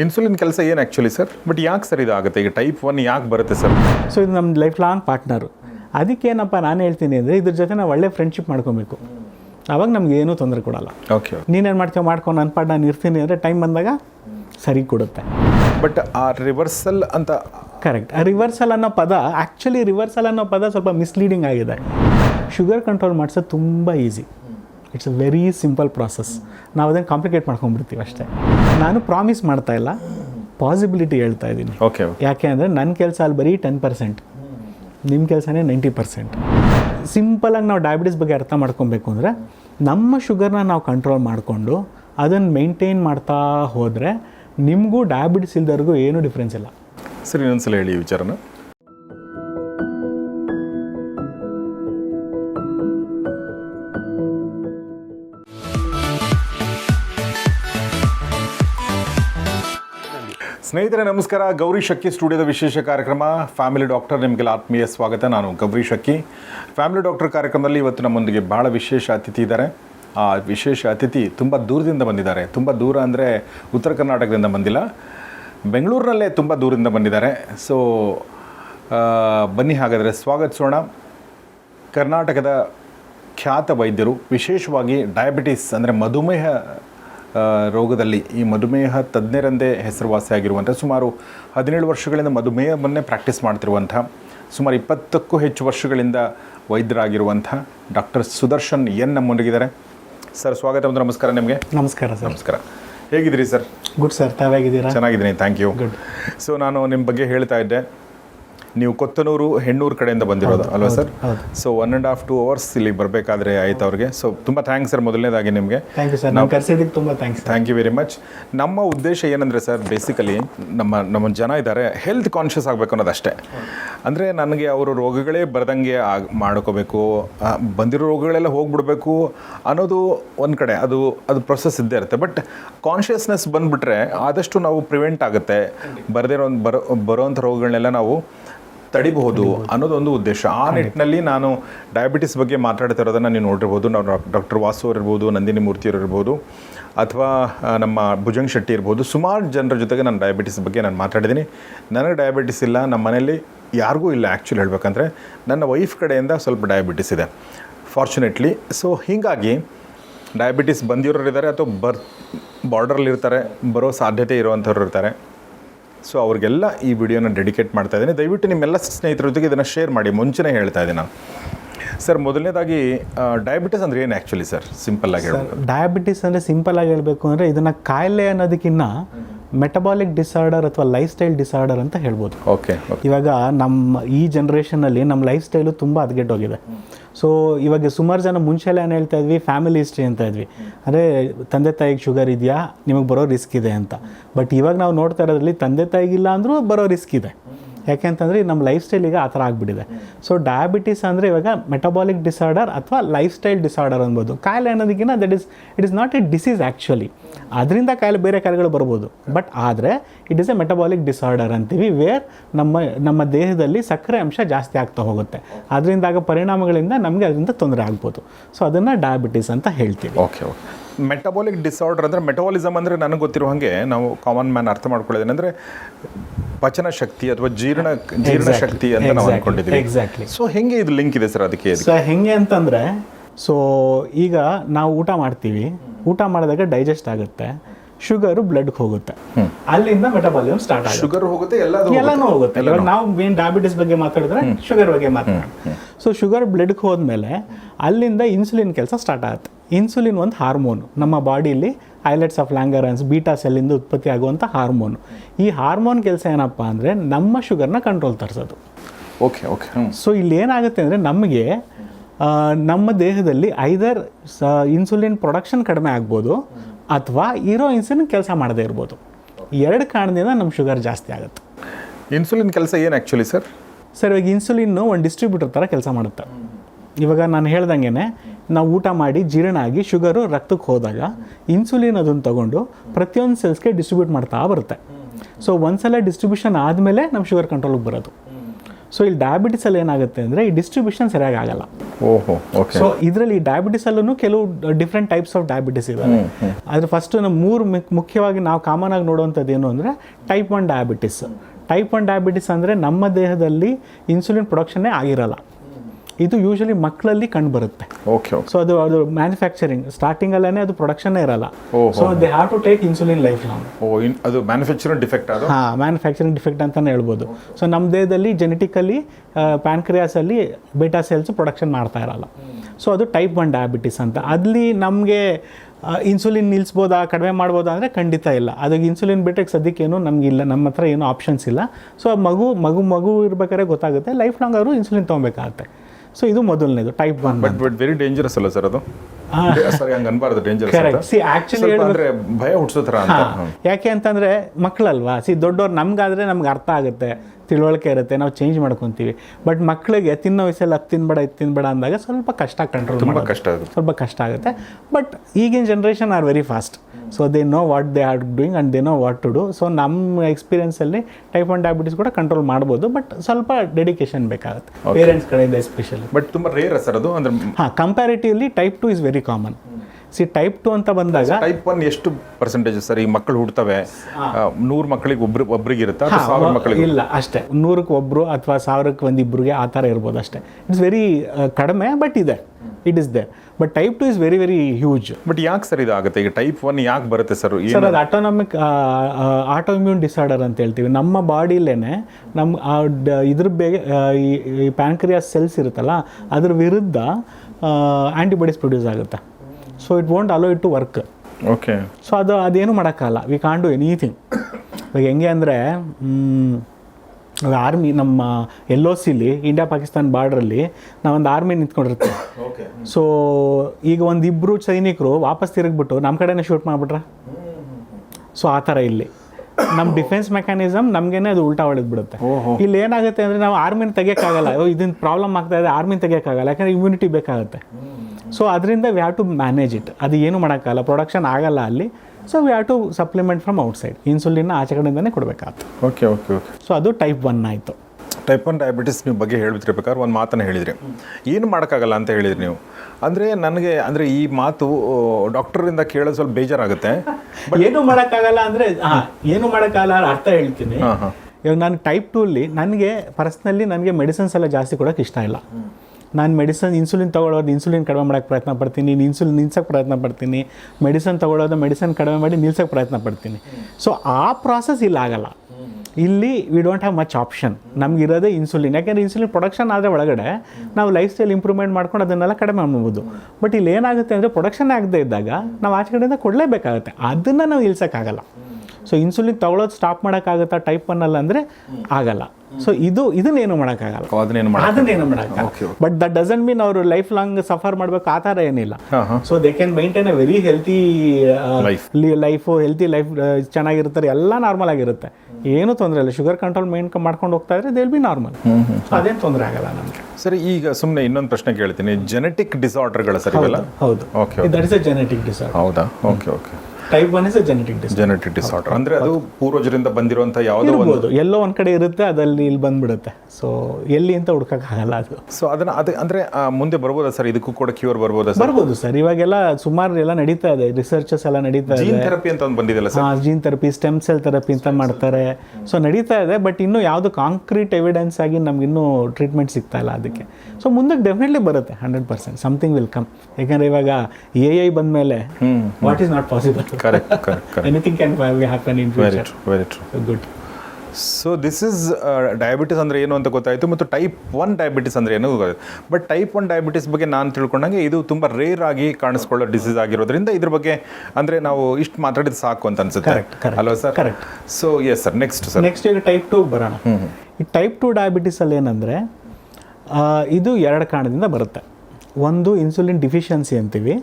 Insulin ಕೆಲಸ ಏನು actually sir but ಯಾಕೆ ಸರ್ ಇದಾಗುತ್ತೆ? ಈಗ ಟೈಪ್ ಒನ್ ಯಾಕೆ ಬರುತ್ತೆ ಸರ್ ಸೊ ಇದು ನಮ್ಮ ಲೈಫ್ ಲಾಂಗ್ ಪಾರ್ಟ್ನರು ಅದಕ್ಕೇನಪ್ಪ ನಾನು ಹೇಳ್ತೀನಿ ಅಂದರೆ ಇದ್ರ ಜೊತೆ ನಾವು ಒಳ್ಳೆ ಫ್ರೆಂಡ್ಶಿಪ್ ಮಾಡ್ಕೊಬೇಕು. ಆವಾಗ ನಮ್ಗೆ ಏನೂ ತೊಂದರೆ ಕೊಡಲ್ಲ. ಓಕೆ ನೀನೇನು ಮಾಡ್ತೀವಿ ಮಾಡ್ಕೊಂಡು ನನ್ನ ಪಾಡ್ ನಾನು ಇರ್ತೀನಿ ಅಂದರೆ ಟೈಮ್ ಬಂದಾಗ ಸರಿ ಕೊಡುತ್ತೆ. ಬಟ್ ಆ ರಿವರ್ಸಲ್ ಅಂತ ಕರೆಕ್ಟ್ ಆ ರಿವರ್ಸಲ್ ಅನ್ನೋ ಪದ ಆ್ಯಕ್ಚುಲಿ ರಿವರ್ಸಲ್ ಅನ್ನೋ ಪದ ಸ್ವಲ್ಪ ಮಿಸ್ಲೀಡಿಂಗ್ ಆಗಿದೆ. ಶುಗರ್ ಕಂಟ್ರೋಲ್ ಮಾಡಿಸೋದು ತುಂಬ easy it's a very simple process ನಾವು ಅದನ್ನು ಕಾಂಪ್ಲಿಕೇಟ್ ಮಾಡ್ಕೊಂಡ್ಬಿಡ್ತೀವಿ ಅಷ್ಟೇ. ನಾನು ಪ್ರಾಮಿಸ್ ಮಾಡ್ತಾ ಇಲ್ಲ. ಪಾಸಿಬಿಲಿಟಿ ಹೇಳ್ತಾ ಇದ್ದೀನಿ ಓಕೆ ಯಾಕೆ ಅಂದರೆ ನನ್ನ ಕೆಲಸ ಅಲ್ಲಿ ಬರೀ ಟೆನ್ ಪರ್ಸೆಂಟ್ ನಿಮ್ಮ ಕೆಲಸನೇ ನೈಂಟಿ ಪರ್ಸೆಂಟ್ ಸಿಂಪಲಾಗಿ ನಾವು ಡಯಾಬಿಟಿಸ್ ಬಗ್ಗೆ ಅರ್ಥ ಮಾಡ್ಕೊಬೇಕು ಅಂದರೆ ನಮ್ಮ ಶುಗರ್ನ ನಾವು ಕಂಟ್ರೋಲ್ ಮಾಡಿಕೊಂಡು ಅದನ್ನು ಮೇಂಟೈನ್ ಮಾಡ್ತಾ ಹೋದರೆ ನಿಮಗೂ ಡಯಾಬಿಟಿಸ್ ಇಲ್ದವ್ರಿಗೂ ಏನೂ ಡಿಫ್ರೆನ್ಸ್ ಇಲ್ಲ. ಸರಿ ಇನ್ನೊಂದ್ಸಲ ಹೇಳಿ ವಿಚಾರನ. ಸ್ನೇಹಿತರೆ, ನಮಸ್ಕಾರ. ಗೌರಿ ಶಕ್ಕಿ ಸ್ಟುಡಿಯೋದ ವಿಶೇಷ ಕಾರ್ಯಕ್ರಮ. ಫ್ಯಾಮಿಲಿ ಡಾಕ್ಟರ್, ನಿಮಗೆಲ್ಲ ಆತ್ಮೀಯ ಸ್ವಾಗತ. ನಾನು ಗೌರಿ ಶಕ್ಕಿ ಫ್ಯಾಮಿಲಿ ಡಾಕ್ಟರ್ ಕಾರ್ಯಕ್ರಮದಲ್ಲಿ ಇವತ್ತು ನಮ್ಮೊಂದಿಗೆ ಭಾಳ ವಿಶೇಷ ಅತಿಥಿ ಇದ್ದಾರೆ. ಆ ವಿಶೇಷ ಅತಿಥಿ ತುಂಬ ದೂರದಿಂದ ಬಂದಿದ್ದಾರೆ. ತುಂಬ ದೂರ ಅಂದರೆ ಉತ್ತರ ಕರ್ನಾಟಕದಿಂದ ಬಂದಿಲ್ಲ. ಬೆಂಗಳೂರಿನಲ್ಲೇ ತುಂಬ ದೂರದಿಂದ ಬಂದಿದ್ದಾರೆ. ಸೊ ಬನ್ನಿ ಹಾಗಾದರೆ ಸ್ವಾಗತಿಸೋಣ. ಕರ್ನಾಟಕದ ಖ್ಯಾತ ವೈದ್ಯರು, ವಿಶೇಷವಾಗಿ ಡಯಾಬಿಟಿಸ್ ಅಂದರೆ ಮಧುಮೇಹ ರೋಗದಲ್ಲಿ ಈ ಮಧುಮೇಹ ತಜ್ಞರೆಂದೇ ಹೆಸರುವಾಸಿಯಾಗಿರುವಂಥ ಸುಮಾರು ಹದಿನೇಳು ವರ್ಷಗಳಿಂದ ಮಧುಮೇಹವನ್ನೇ ಪ್ರಾಕ್ಟೀಸ್ ಮಾಡ್ತಿರುವಂಥ ಸುಮಾರು ಇಪ್ಪತ್ತಕ್ಕೂ ಹೆಚ್ಚು ವರ್ಷಗಳಿಂದ ವೈದ್ಯರಾಗಿರುವಂಥ ಡಾಕ್ಟರ್ ಸುದರ್ಶನ್ ಎನ್ ನಮ್ಮೊಂದಿಗಿದ್ದಾರೆ. ಸರ್ ಸ್ವಾಗತ ಮತ್ತು ನಮಸ್ಕಾರ ನಿಮಗೆ. ನಮಸ್ಕಾರ ಸರ್. ನಮಸ್ಕಾರ. ಹೇಗಿದ್ದೀರಿ ಸರ್? ಗುಡ್ ಸರ್ ತಾವಾಗಿದ್ದೀರಾ ಚೆನ್ನಾಗಿದ್ದೀನಿ ಥ್ಯಾಂಕ್ ಯು ಗುಡ್ ಸೊ ನಾನು ನಿಮ್ಮ ಬಗ್ಗೆ ಹೇಳ್ತಾ ಇದ್ದೆ. ನೀವು ಕೊತ್ತನೂರು ಹೆಣ್ಣೂರು ಕಡೆಯಿಂದ ಬಂದಿರೋದು ಅಲ್ವಾ sir? So one and half two hours ಇಲ್ಲಿ ಬರಬೇಕಾದ್ರೆ ಆಯ್ತು ಅವ್ರಿಗೆ. ಸೊ ತುಂಬ ಥ್ಯಾಂಕ್ಸ್ ಸರ್ ಮೊದಲನೇದಾಗಿ ನಿಮಗೆ. ಥ್ಯಾಂಕ್ ಯು ಸರ್ ನಾವು ಕರೆಸಿದ್ದಕ್ಕೆ ತುಂಬ thanks thank you very much ನಮ್ಮ ಉದ್ದೇಶ ಏನಂದರೆ ಸರ್ ಬೇಸಿಕಲಿ ನಮ್ಮ ನಮ್ಮ ಜನ ಇದ್ದಾರೆ ಹೆಲ್ತ್ ಕಾನ್ಷಿಯಸ್ ಆಗಬೇಕು ಅನ್ನೋದಷ್ಟೇ. ಅಂದರೆ ನನಗೆ ಅವರು ರೋಗಗಳೇ ಬರದಂಗೆ ಆಗಿ ಮಾಡ್ಕೋಬೇಕು ಬಂದಿರೋ ರೋಗಗಳೆಲ್ಲ ಹೋಗ್ಬಿಡ್ಬೇಕು ಅನ್ನೋದು ಒಂದು ಕಡೆ. ಅದು ಅದು ಪ್ರೊಸೆಸ್ ಇದ್ದೇ ಇರುತ್ತೆ. ಬಟ್ ಕಾನ್ಷಿಯಸ್ನೆಸ್ ಬಂದುಬಿಟ್ರೆ ಆದಷ್ಟು ನಾವು ಪ್ರಿವೆಂಟ್ ಆಗುತ್ತೆ. ಬರದಿರೋ ಬರೋ ಬರೋವಂಥ ರೋಗಗಳನ್ನೆಲ್ಲ ನಾವು ತಡಿಬಹುದು ಅನ್ನೋದೊಂದು ಉದ್ದೇಶ. ಆ ನಿಟ್ಟಿನಲ್ಲಿ ನಾನು ಡಯಾಬಿಟಿಸ್ ಬಗ್ಗೆ ಮಾತಾಡ್ತಾ ಇರೋದನ್ನು ನೀವು ನೋಡಿರ್ಬೋದು. ನಾವು ಡಾಕ್ಟರ್ ವಾಸು ಇರ್ಬೋದು ನಂದಿನಿ ಮೂರ್ತಿಯವರು ಇರ್ಬೋದು ಅಥವಾ ನಮ್ಮ ಭುಜಂಗ್ ಶೆಟ್ಟಿ ಇರ್ಬೋದು. ಸುಮಾರು ಜನರ ಜೊತೆಗೆ ನಾನು ಡಯಾಬಿಟಿಸ್ ಬಗ್ಗೆ ನಾನು ಮಾತಾಡಿದ್ದೀನಿ. ನನಗೆ ಡಯಾಬಿಟಿಸ್ ಇಲ್ಲ. ನಮ್ಮ ಮನೆಯಲ್ಲಿ ಯಾರಿಗೂ ಇಲ್ಲ ಆ್ಯಕ್ಚುಲಿ ಹೇಳಬೇಕಂದ್ರೆ ನನ್ನ ವೈಫ್ ಕಡೆಯಿಂದ ಸ್ವಲ್ಪ ಡಯಾಬಿಟಿಸ್ ಇದೆ. ಫಾರ್ಚುನೇಟ್ಲಿ ಸೊ ಹೀಗಾಗಿ ಡಯಾಬಿಟಿಸ್ ಬಂದಿರೋರು ಇದ್ದಾರೆ ಅಥವಾ ಬರ್ ಬಾರ್ಡರಲ್ಲಿ ಇರ್ತಾರೆ ಬರೋ ಸಾಧ್ಯತೆ ಇರುವಂಥವ್ರು ಇರ್ತಾರೆ. ಸೊ ಅವ್ರಿಗೆಲ್ಲ ಈ ವಿಡಿಯೋನ ಡೆಡಿಕೇಟ್ ಮಾಡ್ತಾ ಇದ್ದೀನಿ. ದಯವಿಟ್ಟು ನಿಮ್ಮೆಲ್ಲ ಸ್ನೇಹಿತರ ಜೊತೆಗೆ ಇದನ್ನು ಶೇರ್ ಮಾಡಿ. ಮುಂಚೆನೇ ಹೇಳ್ತಾ ಇದ್ದೀನಿ ನಾನು. ಸರ್ ಮೊದಲನೇದಾಗಿ ಡಯಾಬಿಟಿಸ್ ಅಂದರೆ ಏನು ಆ್ಯಕ್ಚುಲಿ ಸರ್ ಸಿಂಪಲ್ ಆಗಿ ಹೇಳಬೇಕು. ಡಯಾಬಿಟಿಸ್ ಅಂದರೆ ಸಿಂಪಲ್ ಆಗಿ ಹೇಳಬೇಕು ಅಂದರೆ ಇದನ್ನು ಕಾಯಿಲೆ ಅನ್ನೋದಕ್ಕಿಂತ ಮೆಟಬಾಲಿಕ್ ಡಿಸಾರ್ಡರ್ ಅಥವಾ ಲೈಫ್ ಸ್ಟೈಲ್ ಡಿಸಾರ್ಡರ್ ಅಂತ ಹೇಳ್ಬೋದು. ಓಕೆ ಓಕೆ ಇವಾಗ ನಮ್ಮ ಈ ಜನ್ರೇಷನಲ್ಲಿ ನಮ್ಮ ಲೈಫ್ ಸ್ಟೈಲು ತುಂಬ ಹದಗೆಟ್ಟೋಗಿದೆ. ಸೊ ಇವಾಗ ಸುಮಾರು ಜನ ಮುಂಚೆಲ್ಲ ಏನು ಹೇಳ್ತಾ ಇದ್ವಿ ಫ್ಯಾಮಿಲಿ ಹಿಸ್ಟ್ರಿ ಅಂತ ಇದ್ವಿ. ಅಂದರೆ ತಂದೆ ತಾಯಿಗೆ ಶುಗರ್ ಇದೆಯಾ, ನಿಮಗೆ ಬರೋ ರಿಸ್ಕ್ ಇದೆ ಅಂತ. ಬಟ್ ಇವಾಗ ನಾವು ನೋಡ್ತಾ ಇರೋದ್ರಲ್ಲಿ ತಂದೆ ತಾಯಿಗಿಲ್ಲ ಅಂದರೂ ಬರೋ ರಿಸ್ಕ್ ಇದೆ. ಯಾಕೆಂತಂದರೆ ನಮ್ಮ ಲೈಫ್ ಸ್ಟೈಲ್ ಈಗ ಆ ಥರ ಆಗಿಬಿಟ್ಟಿದೆ. ಸೊ ಡಯಾಬಿಟಿಸ್ ಅಂದರೆ ಇವಾಗ ಮೆಟಬಾಲಿಕ್ ಡಿಸಾರ್ಡರ್ ಅಥವಾ ಲೈಫ್ ಸ್ಟೈಲ್ ಡಿಸಾರ್ಡರ್ ಅನ್ಬೋದು. ಕಾಯಿಲೆ ಅನ್ನೋದಕ್ಕಿಂತ that is it is not a disease actually ಅದರಿಂದ ಕಾಯಿಲೆ ಬೇರೆ ಕಾಯಿಲೆಗಳು ಬರ್ಬೋದು. ಬಟ್ ಆದರೆ it is a metabolic disorder ಅಂತೀವಿ ವೇರ್ ನಮ್ಮ ನಮ್ಮ ದೇಹದಲ್ಲಿ ಸಕ್ಕರೆ ಅಂಶ ಜಾಸ್ತಿ ಆಗ್ತಾ ಹೋಗುತ್ತೆ. ಅದರಿಂದಾಗ ಪರಿಣಾಮಗಳಿಂದ ನಮಗೆ ಅದರಿಂದ ತೊಂದರೆ ಆಗ್ಬೋದು. ಸೊ ಅದನ್ನು ಡಯಾಬಿಟಿಸ್ ಅಂತ ಹೇಳ್ತೀವಿ. ಓಕೆ ಓಕೆ ಮೆಟಬಾಲಿಕ್ ಡಿಸಾರ್ಡರ್ ಅಂದರೆ ಮೆಟಬಾಲಿಸಮ್ ಅಂದರೆ ನನಗೆ ಗೊತ್ತಿರೋ ಹಾಗೆ ನಾವು ಕಾಮನ್ ಮ್ಯಾನ್ ಅರ್ಥ ಮಾಡ್ಕೊಳ್ಳೋದೇನೆಂದರೆ ಪಚನ ಶಕ್ತಿ ಅಥವಾ ಜೀರ್ಣ ಜೀರ್ಣ ಶಕ್ತಿ ಅಂತ ನಾವು ಅಂದ್ಕೊಂಡಿದ್ದೀವಿ ಎಕ್ಸಾಕ್ಟ್ಲಿ. ಸೊ ಹೆಂಗೆ ಇದು ಲಿಂಕ್ ಇದೆ ಸರ್ ಅದಕ್ಕೆ ಸೊ ಹೆಂಗೆ ಅಂತಂದರೆ ಸೊ ಈಗ ನಾವು ಊಟ ಮಾಡ್ತೀವಿ. ಊಟ ಮಾಡಿದಾಗ ಡೈಜೆಸ್ಟ್ ಆಗುತ್ತೆ. ಶುಗರು ಬ್ಲಡ್ಗೆ ಹೋಗುತ್ತೆ. ಅಲ್ಲಿಂದ ಮೆಟಬಾಲಿಸಮ್ ಸ್ಟಾರ್ಟ್ ಆಗುತ್ತೆ. ಶುಗರ್ ಹೋಗುತ್ತೆ ಎಲ್ಲ ಎಲ್ಲಾನು ಹೋಗುತ್ತೆ. ಇವಾಗ ನಾವು ಮೇನ್ ಡಯಾಬಿಟಿಸ್ ಬಗ್ಗೆ ಮಾತಾಡಿದ್ರೆ ಶುಗರ್ ಬಗ್ಗೆ ಮಾತಾಡೋಣ. ಸೊ ಶುಗರ್ ಬ್ಲಡ್ಗೆ ಹೋದ್ಮೇಲೆ ಅಲ್ಲಿಂದ ಇನ್ಸುಲಿನ್ ಕೆಲಸ ಸ್ಟಾರ್ಟ್ ಆಗುತ್ತೆ. ಇನ್ಸುಲಿನ್ ಒಂದು ಹಾರ್ಮೋನು. ನಮ್ಮ ಬಾಡಿಲಿ ಐಲೆಟ್ಸ್ ಆಫ್ ಲ್ಯಾಂಗರನ್ಸ್ ಬೀಟಾ ಸೆಲ್ಲಿಂದ ಉತ್ಪತ್ತಿ ಆಗುವಂಥ ಹಾರ್ಮೋನು. ಈ ಹಾರ್ಮೋನ್ ಕೆಲಸ ಏನಪ್ಪ ಅಂದರೆ ನಮ್ಮ ಶುಗರ್ನ ಕಂಟ್ರೋಲ್ ತರಿಸೋದು. ಓಕೆ ಓಕೆ ಸೊ ಇಲ್ಲಿ ಏನಾಗುತ್ತೆ ಅಂದರೆ ನಮಗೆ ನಮ್ಮ ದೇಹದಲ್ಲಿ ಐದರ್ ಸ ಇನ್ಸುಲಿನ್ ಪ್ರೊಡಕ್ಷನ್ ಕಡಿಮೆ ಆಗ್ಬೋದು ಅಥವಾ ಇರೋ ಇನ್ಸುಲಿನ್ ಕೆಲಸ ಮಾಡದೇ ಇರ್ಬೋದು. ಎರಡು ಕಾರಣದಿಂದ ನಮ್ಮ ಶುಗರ್ ಜಾಸ್ತಿ ಆಗುತ್ತೆ. ಇನ್ಸುಲಿನ್ ಕೆಲಸ ಏನು ಆ್ಯಕ್ಚುಲಿ ಸರ್ ಸರ್ ಇವಾಗ ಇನ್ಸುಲಿನ್ನು ಒಂದು ಡಿಸ್ಟ್ರಿಬ್ಯೂಟರ್ ಥರ ಕೆಲಸ ಮಾಡುತ್ತೆ. ಇವಾಗ ನಾನು ಹೇಳ್ದಂಗೆ ನಾವು ಊಟ ಮಾಡಿ ಜೀರ್ಣ ಆಗಿ ಶುಗರು ರಕ್ತಕ್ಕೆ ಹೋದಾಗ ಇನ್ಸುಲಿನ್ ಅದನ್ನು ತಗೊಂಡು ಪ್ರತಿಯೊಂದು ಸೆಲ್ಸ್ಗೆ ಡಿಸ್ಟ್ರಿಬ್ಯೂಟ್ ಮಾಡ್ತಾ ಬರುತ್ತೆ. ಸೊ ಒಂದ್ಸಲ ಡಿಸ್ಟ್ರಿಬ್ಯೂಷನ್ ಆದಮೇಲೆ ನಮ್ಮ ಶುಗರ್ ಕಂಟ್ರೋಲ್ಗೆ ಬರೋದು. ಸೊ ಇಲ್ಲಿ ಡಯಾಬಿಟಿಸಲ್ಲಿ ಏನಾಗುತ್ತೆ ಅಂದರೆ ಈ ಡಿಸ್ಟ್ರಿಬ್ಯೂಷನ್ ಸರಿಯಾಗಿ ಆಗಲ್ಲ. ಓಹೋ ಓಕೆ ಸೊ ಇದರಲ್ಲಿ ಡಯಾಬಿಟಿಸ್ ಅಲ್ಲೂ ಕೆಲವು ಡಿಫ್ರೆಂಟ್ ಟೈಪ್ಸ್ ಆಫ್ ಡಯಾಬಿಟಿಸ್ ಇದ್ದಾವೆ ಆದರೆ ಫಸ್ಟ್ ನಮ್ಮ ಮೂರು ಮುಖ್ಯವಾಗಿ ನಾವು ಕಾಮನ್ ಆಗಿ ನೋಡುವಂಥದ್ದು ಏನು ಅಂದರೆ type one diabetes type one diabetes ಅಂದರೆ ನಮ್ಮ ದೇಹದಲ್ಲಿ ಇನ್ಸುಲಿನ್ ಪ್ರೊಡಕ್ಷನ್ನೇ ಆಗಿರಲ್ಲ. ಇದು ಯೂಶಲಿ ಮಕ್ಕಳಲ್ಲಿ ಕಂಡುಬರುತ್ತೆ ಓಕೆ ಓಕೆ ಸೊ ಅದು ಅದು ಮ್ಯಾನುಫ್ಯಾಕ್ಚರಿಂಗ್ ಸ್ಟಾರ್ಟಿಂಗಲ್ಲೇ ಅದು ಪ್ರೊಡಕ್ಷನ್ ಇರಲ್ಲ. So they have to take insulin lifelong oh ಅದು ಮ್ಯಾನುಫ್ಯಾಕ್ಚರಿಂಗ್ ಡಿಫೆಕ್ಟ್ ಅದು? ಹಾಂ ಮ್ಯಾನುಫ್ಯಾಕ್ಚರಿಂಗ್ ಡಿಫೆಕ್ಟ್ ಅಂತಲೇ ಹೇಳ್ಬೋದು. ಸೊ ನಮ್ಮ ದೇಹದಲ್ಲಿ ಜೆನೆಟಿಕಲಿ ಪ್ಯಾನ್ಕ್ರಿಯಾಸಲ್ಲಿ ಬೇಟಾ ಸೆಲ್ಸ್ ಪ್ರೊಡಕ್ಷನ್ ಮಾಡ್ತಾ ಇರಲ್ಲ. ಸೊ ಅದು ಟೈಪ್ ಒನ್ ಡಯಾಬಿಟಿಸ್ ಅಂತ. ಅಲ್ಲಿ ನಮಗೆ ಇನ್ಸುಲಿನ್ ನಿಲ್ಲಿಸ್ಬೋದಾ ಕಡಿಮೆ ಮಾಡ್ಬೋದಾ ಅಂದರೆ ಖಂಡಿತ ಇಲ್ಲ. ಅದಕ್ಕೆ ಇನ್ಸುಲಿನ್ ಬಿಟ್ಟಕ್ಕೆ ಸದ್ಯಕ್ಕೇನು ನಮಗಿಲ್ಲ ನಮ್ಮ ಹತ್ರ ಏನೂ ಆಪ್ಷನ್ಸ್ ಇಲ್ಲ. ಸೊ ಮಗು ಮಗು ಮಗು ಇರ್ಬೇಕಾದ್ರೆ ಗೊತ್ತಾಗುತ್ತೆ. ಲೈಫ್ ಲಾಂಗ್ ಅವರು ಇನ್ಸುಲಿನ್ ತೊಗೊಬೇಕಾಗತ್ತೆ. ಸೊ ಇದು ಮೊದಲನೇದು type one but but very dangerous ಅಲ್ಲ ಸರ್ ಅದು? ಸರಿ ಹಂಗೆ ಅನ್ಬಾರ್ದು ಡೇಂಜರಸ್ ಕರೆಕ್ಟ್ ಸಿ ಆ್ಯಕ್ಚುಲಿ ಸ್ವಲ್ಪ ಅಂದ್ರೆ ಭಯ ಹುಟ್ಟಿಸೋ ಥರ ಅಂತ. ಯಾಕೆ ಅಂತಂದ್ರೆ ಮಕ್ಕಳಲ್ವಾ ಸಿ ದೊಡ್ಡವ್ರು ನಮ್ಗಾದ್ರೆ ನಮ್ಗೆ ಅರ್ಥ ಆಗುತ್ತೆ. ತಿಳುವಳಿಕೆ ಇರುತ್ತೆ ನಾವು ಚೇಂಜ್ ಮಾಡ್ಕೊತೀವಿ. ಬಟ್ ಮಕ್ಕಳಿಗೆ ತಿನ್ನೋ ವಯಸ್ಸಲ್ಲಿ ಅದು ತಿನ್ಬೇಡ ಇದು ತಿನ್ಬೇಡ ಅಂದಾಗ ಸ್ವಲ್ಪ ಕಷ್ಟ ಕಂಟ್ರೋಲ್ ತುಂಬ ಕಷ್ಟ ಆಗುತ್ತೆ. ಸ್ವಲ್ಪ ಕಷ್ಟ ಆಗುತ್ತೆ. ಬಟ್ ಈಗಿನ generation are very fast so they know what they are doing and they know what to do so ನಮ್ಮ ಎಕ್ಸ್ಪೀರಿಯನ್ಸಲ್ಲಿ ಟೈಪ್ ಒನ್ ಡಯಾಬಿಟಿಸ್ ಕೂಡ ಕಂಟ್ರೋಲ್ ಮಾಡ್ಬೋದು ಬಟ್ ಸ್ವಲ್ಪ ಡೆಡಿಕೇಶನ್ ಬೇಕಾಗುತ್ತೆ. ಪೇರೆಂಟ್ಸ್ ಕಡೆಯಿಂದ ಎಸ್ಪೆಷಲಿ ಬಟ್ ತುಂಬ ರೇರ್ ಸರ್ ಅದು ಅಂದ್ರೆ ಹಾಂ comparatively type two is very common see type two ಅಂತ ಬಂದಾಗ ಟೈಪ್ ಒನ್ ಎಷ್ಟು ಪರ್ಸೆಂಟೇಜ್ ಸರ್ ಈ ಮಕ್ಕಳು ಹುಡ್ತವೆ. ನೂರು ಮಕ್ಕಳಿಗೆ ಒಬ್ರು ಒಬ್ರಿಗೆ ಇರುತ್ತಾ ಸಾವಿರ ಮಕ್ಕಳಿಗೆ ಇಲ್ಲ ಅಷ್ಟೇ. ನೂರಕ್ಕೆ ಒಬ್ರು ಅಥವಾ ಸಾವಿರಕ್ಕೆ ಒಂದಿಬ್ಬರಿಗೆ ಆ ಥರ ಇರ್ಬೋದು ಅಷ್ಟೇ. ಇಟ್ಸ್ ವೆರಿ ಕಡಿಮೆ ಬಟ್ ಇದೆ. It is there but type two is very very huge but ಯಾಕೆ ಸರ್ ಇದಾಗುತ್ತೆ? ಈಗ ಟೈಪ್ ಒನ್ ಯಾಕೆ ಬರುತ್ತೆ ಸರ್ ಸರ್ ಅದು ಆಟೋನಾಮಿಕ್ ಆಟೋಮ್ಯೂನ್ ಡಿಸಾರ್ಡರ್ ಅಂತ ಹೇಳ್ತೀವಿ. ನಮ್ಮ ಬಾಡಿಲೇನೆ ನಮ್ಮ ಇದ್ರ ಬೇಗ ಈ- ಪ್ಯಾಂಕ್ರಿಯಾಸ್ ಸೆಲ್ಸ್ ಇರುತ್ತಲ್ಲ ಅದ್ರ ವಿರುದ್ಧ ಆ್ಯಂಟಿಬಾಡೀಸ್ ಪ್ರೊಡ್ಯೂಸ್ ಆಗುತ್ತೆ. So it won't allow it to work okay so ಅದು ಅದೇನು ಮಾಡೋಕ್ಕಲ್ಲ ವಿ ಕಾನ್ ಡು ಎನಿಥಿಂಗ್ ಇವಾಗ ಹೆಂಗೆ ಅಂದರೆ ಆರ್ಮಿ ನಮ್ಮ ಎಲ್ ಒ ಸಿಲಿ ಇಂಡಿಯಾ ಪಾಕಿಸ್ತಾನ್ ಬಾರ್ಡ್ರಲ್ಲಿ ನಾವೊಂದು ಆರ್ಮಿ ನಿಂತ್ಕೊಂಡಿರ್ತೀವಿ. ಓಕೆ ಸೊ ಈಗ ಒಂದಿಬ್ಬರು ಸೈನಿಕರು ವಾಪಸ್ ತಿರುಗ್ಬಿಟ್ಟು ನಮ್ಮ ಕಡೆನೇ ಶೂಟ್ ಮಾಡಿಬಿಟ್ರೆ? ಸೊ ಆ ಥರ ಇಲ್ಲಿ. ನಮ್ಮ ಡಿಫೆನ್ಸ್ ಮೆಕ್ಯಾನಿಸಮ್ ನಮಗೇನೆ ಅದು ಉಲ್ಟಾ ಹೊಡೆದ್ಬಿಡುತ್ತೆ. ಬಿಡುತ್ತೆ ಇಲ್ಲಿ ಏನಾಗುತ್ತೆ ಅಂದರೆ ನಾವು ಆರ್ಮಿನ ತೆಗಿಯೋಕ್ಕಾಗಲ್ಲ. ಇದನ್ನ ಪ್ರಾಬ್ಲಮ್ ಆಗ್ತಾ ಇದೆ ಆರ್ಮಿನ ತೆಗಿಯೋಕ್ಕಾಗಲ್ಲ. ಯಾಕಂದರೆ ಇಮ್ಯುನಿಟಿ ಬೇಕಾಗುತ್ತೆ. ಸೊ ಅದರಿಂದ we have to manage it ಅದು ಏನು ಮಾಡೋಕ್ಕಾಗಲ್ಲ. ಪ್ರೊಡಕ್ಷನ್ ಆಗಲ್ಲ ಅಲ್ಲಿ. So we have to supplement from outside insulin ಆಚೆ ಕಡೆಯಿಂದನೇ ಕೊಡಬೇಕಾಗ್ತದೆ ಓಕೆ ಓಕೆ ಓಕೆ ಸೊ ಅದು ಟೈಪ್ ಒನ್ ಆಯಿತು. ಟೈಪ್ ಒನ್ ಡಯಾಬಿಟಿಸ್ ನೀವು ಬಗ್ಗೆ ಹೇಳ್ಬಿಟ್ಟಿರ್ಬೇಕಾದ್ರೆ ಒಂದು ಮಾತನ್ನು ಹೇಳಿದ್ರಿ. ಏನು ಮಾಡೋಕ್ಕಾಗಲ್ಲ ಅಂತ ಹೇಳಿದ್ರಿ ನೀವು? ಅಂದರೆ ನನಗೆ ಅಂದರೆ ಈ ಮಾತು ಡಾಕ್ಟರಿಂದ ಕೇಳೋದು ಸ್ವಲ್ಪ ಬೇಜಾರಾಗುತ್ತೆ. ಏನು ಮಾಡೋಕ್ಕಾಗಲ್ಲ ಅಂದರೆ ಹಾಂ ಏನು ಮಾಡೋಕ್ಕಾಗಲ್ಲ ಅರ್ಥ ಹೇಳ್ತೀನಿ. ಇವಾಗ ನಾನು ಟೈಪ್ ಟೂಲ್ಲಿ ನನಗೆ ಪರ್ಸ್ನಲಿ ನನಗೆ ಮೆಡಿಸಿನ್ಸ್ ಎಲ್ಲ ಜಾಸ್ತಿ ಕೊಡೋಕ್ಕೆ ಇಷ್ಟ ಇಲ್ಲ. ನಾನು ಮೆಡಿಸನ್, ಇನ್ಸುಲಿನ್ ತೊಗೊಳೋದು ಇನ್ಸುಲಿನ್ ಕಡಿಮೆ ಮಾಡೋಕ್ಕೆ ಪ್ರಯತ್ನ ಪಡ್ತೀನಿ ಇನ್ಸುಲಿನ್ ನಿಲ್ಸೋಕ್ಕೆ ಪ್ರಯತ್ನ ಪಡ್ತೀನಿ, ಮೆಡಿಸನ್ ತೊಗೊಳೋದು ಮೆಡಿಸನ್ ಕಡಿಮೆ ಮಾಡಿ ನಿಲ್ಸೋಕ್ಕೆ ಪ್ರಯತ್ನ ಪಡ್ತೀನಿ. ಸೊ ಆ ಪ್ರಾಸೆಸ್ ಇಲ್ಲಿ ಆಗಲ್ಲ. ಇಲ್ಲಿ we don't have much option ನಮಗಿರೋದೇ insulin. ಯಾಕೆಂದರೆ ಇನ್ಸುಲಿನ್ ಪ್ರೊಡಕ್ಷನ್ ಆದರೆ ಒಳಗಡೆ ನಾವು ಲೈಫ್ ಸ್ಟೈಲ್ ಇಂಪ್ರೂವ್ಮೆಂಟ್ ಮಾಡ್ಕೊಂಡು ಅದನ್ನೆಲ್ಲ ಕಡಿಮೆ ಮಾಡ್ಬೋದು. ಬಟ್ ಇಲ್ಲಿ ಏನಾಗುತ್ತೆ ಅಂದರೆ ಪ್ರೊಡಕ್ಷನ್ ಆಗದೇ ಇದ್ದಾಗ ನಾವು ಆಚೆ ಕಡೆಯಿಂದ ಕೊಡಲೇಬೇಕಾಗುತ್ತೆ. ಅದನ್ನು ನಾವು ನಿಲ್ಸೋಕ್ಕಾಗಲ್ಲ. ಸೊ ಇನ್ಸುಲಿನ್ ತಗೊಳ್ಳೋದು ಸ್ಟಾಪ್ ಮಾಡೋಕ್ಕಾಗುತ್ತಾ ಟೈಪ್ ಒನ್ನಲ್ಲಿ ಅಂದರೆ ಆಗಲ್ಲ. ಸೊ ಇದು ಇದನ್ನೇನು ಮಾಡೋಕ್ಕಾಗಲ್ಲ. ಅದನ್ನೇನು ಅದನ್ನೇನು ಮಾಡೋಕ್ಕಾಗಲ್ಲ. ಬಟ್ ದಟ್ ಡಸಂಟ್ ಮೀನ್ ಅವರು ಲೈಫ್ ಲಾಂಗ್ ಸಫರ್ ಮಾಡಬೇಕು ಆ ಥರ ಏನಿಲ್ಲ. So they can maintain a very healthy life life healthy life ಚೆನ್ನಾಗಿರ್ತಾರೆ ಎಲ್ಲ ನಾರ್ಮಲ್ ಆಗಿರುತ್ತೆ. ಏನು ತೊಂದರೆ ಇಲ್ಲ. ಶುಗರ್ ಕಂಟ್ರೋಲ್ ಮೈನ್ ಮಾಡ್ಕೊಂಡು ಹೋಗ್ತಾ ಇದ್ರೆ ದೇಲ್ ಬಿ ನಾರ್ಮಲ್ ಅದೇನು ತೊಂದರೆ ಆಗಲ್ಲ ನಮಗೆ. ಸರಿ ಈಗ ಸುಮ್ಮನೆ ಇನ್ನೊಂದು ಪ್ರಶ್ನೆ ಕೇಳ್ತೀನಿ. ಜೆನೆಟಿಕ್ ಡಿಸಾರ್ಡರ್ಗಳ ಸರ್ ಇವೆಲ್ಲ ಹೌದು. Okay that is a genetic disorder ಹೌದಾ? Okay okay type one is genetic dis genetic disorder ಅಂದರೆ ಅದು ಪೂರ್ವಜರಿಂದ ಬಂದಿರುವಂಥ ಯಾವುದೋ ಒಂದು ಎಲ್ಲೋ ಒಂದ್ ಕಡೆ ಇರುತ್ತೆ ಅದಲ್ಲಿ ಇಲ್ಲಿ ಬಂದ್ಬಿಡುತ್ತೆ. ಸೊ ಎಲ್ಲಿ ಅಂತ ಹುಡ್ಕಕ್ಕಾಗಲ್ಲ ಅದು. ಸೊ ಅದನ್ನ ಅದು ಅಂದರೆ ಮುಂದೆ ಬರ್ಬೋದಾ ಸರ್? ಇದಕ್ಕೂ ಕೂಡ ಕ್ಯೂರ್ ಬರ್ಬೋದಾ ಸರ್? ಬರ್ಬೋದು ಸರ್. ಇವಾಗೆಲ್ಲ ಸುಮಾರು ಎಲ್ಲ ನಡೀತಾ ಇದೆ. ರಿಸರ್ಚಸ್ ಎಲ್ಲ ನಡೀತಾ ಇದೆ. ಜೀನ್ ಥೆರಪಿ ಅಂತ ಒಂದು ಬಂದಿದೆಯಲ್ಲ sir? Gene therapy stem cell therapy ಅಂತ ಮಾಡ್ತಾರೆ. ಸೊ ನಡೀತಾ ಇದೆ ಬಟ್ ಇನ್ನೂ ಯಾವುದು ಕಾಂಕ್ರೀಟ್ ಎವಿಡೆನ್ಸ್ ಆಗಿ ನಮ್ಗಿನ್ನೂ ಟ್ರೀಟ್ಮೆಂಟ್ ಸಿಗ್ತಾ ಇಲ್ಲ ಅದಕ್ಕೆ. ಸೊ ಮುಂದಕ್ಕೆ ಡೆಫಿನೆಟ್ಲಿ ಬರುತ್ತೆ hundred percent something will come ಯಾಕಂದ್ರೆ ಇವಾಗ ಎ ಐ ಬಂದಮೇಲೆ what is not possible correct correct can probably can in future. Very true, very true. So good so this is diabetes ಅಂದರೆ ಏನು ಅಂತ ಗೊತ್ತಾಯಿತು ಮತ್ತು ಟೈಪ್ ಒನ್ ಡಯಾಬಿಟಿಸ್ ಅಂದರೆ ಏನು ಗೊತ್ತಾಯಿತು? ಬಟ್ ಟೈಪ್ ಒನ್ ಡಯಾಬಿಟಿಸ್ ಬಗ್ಗೆ ನಾನು ತಿಳ್ಕೊಂಡಂಗೆ ಇದು ತುಂಬ ರೇರ್ ಆಗಿ ಕಾಣಿಸ್ಕೊಳ್ಳೋ ಡಿಸೀಸ್ ಆಗಿರೋದ್ರಿಂದ ಇದ್ರ ಬಗ್ಗೆ ಅಂದರೆ ನಾವು ಇಷ್ಟು ಮಾತಾಡಿದ ಸಾಕು ಅಂತ ಅನ್ಸುತ್ತೆ. Correct, correct. ಅಲ್ವಾ sir? Correct so yes sir next sir next ಈಗ ಟೈಪ್ ಟು ಬರೋಣ. ಈ ಟೈಪ್ ಟು ಡಯಾಬಿಟಿಸಲ್ಲಿ ಏನಂದರೆ ಇದು ಎರಡು ಕಾರಣದಿಂದ ಬರುತ್ತೆ. ಒಂದು ಇನ್ಸುಲಿನ್ ಡಿಫಿಷಿಯನ್ಸಿ ಅಂತೀವಿ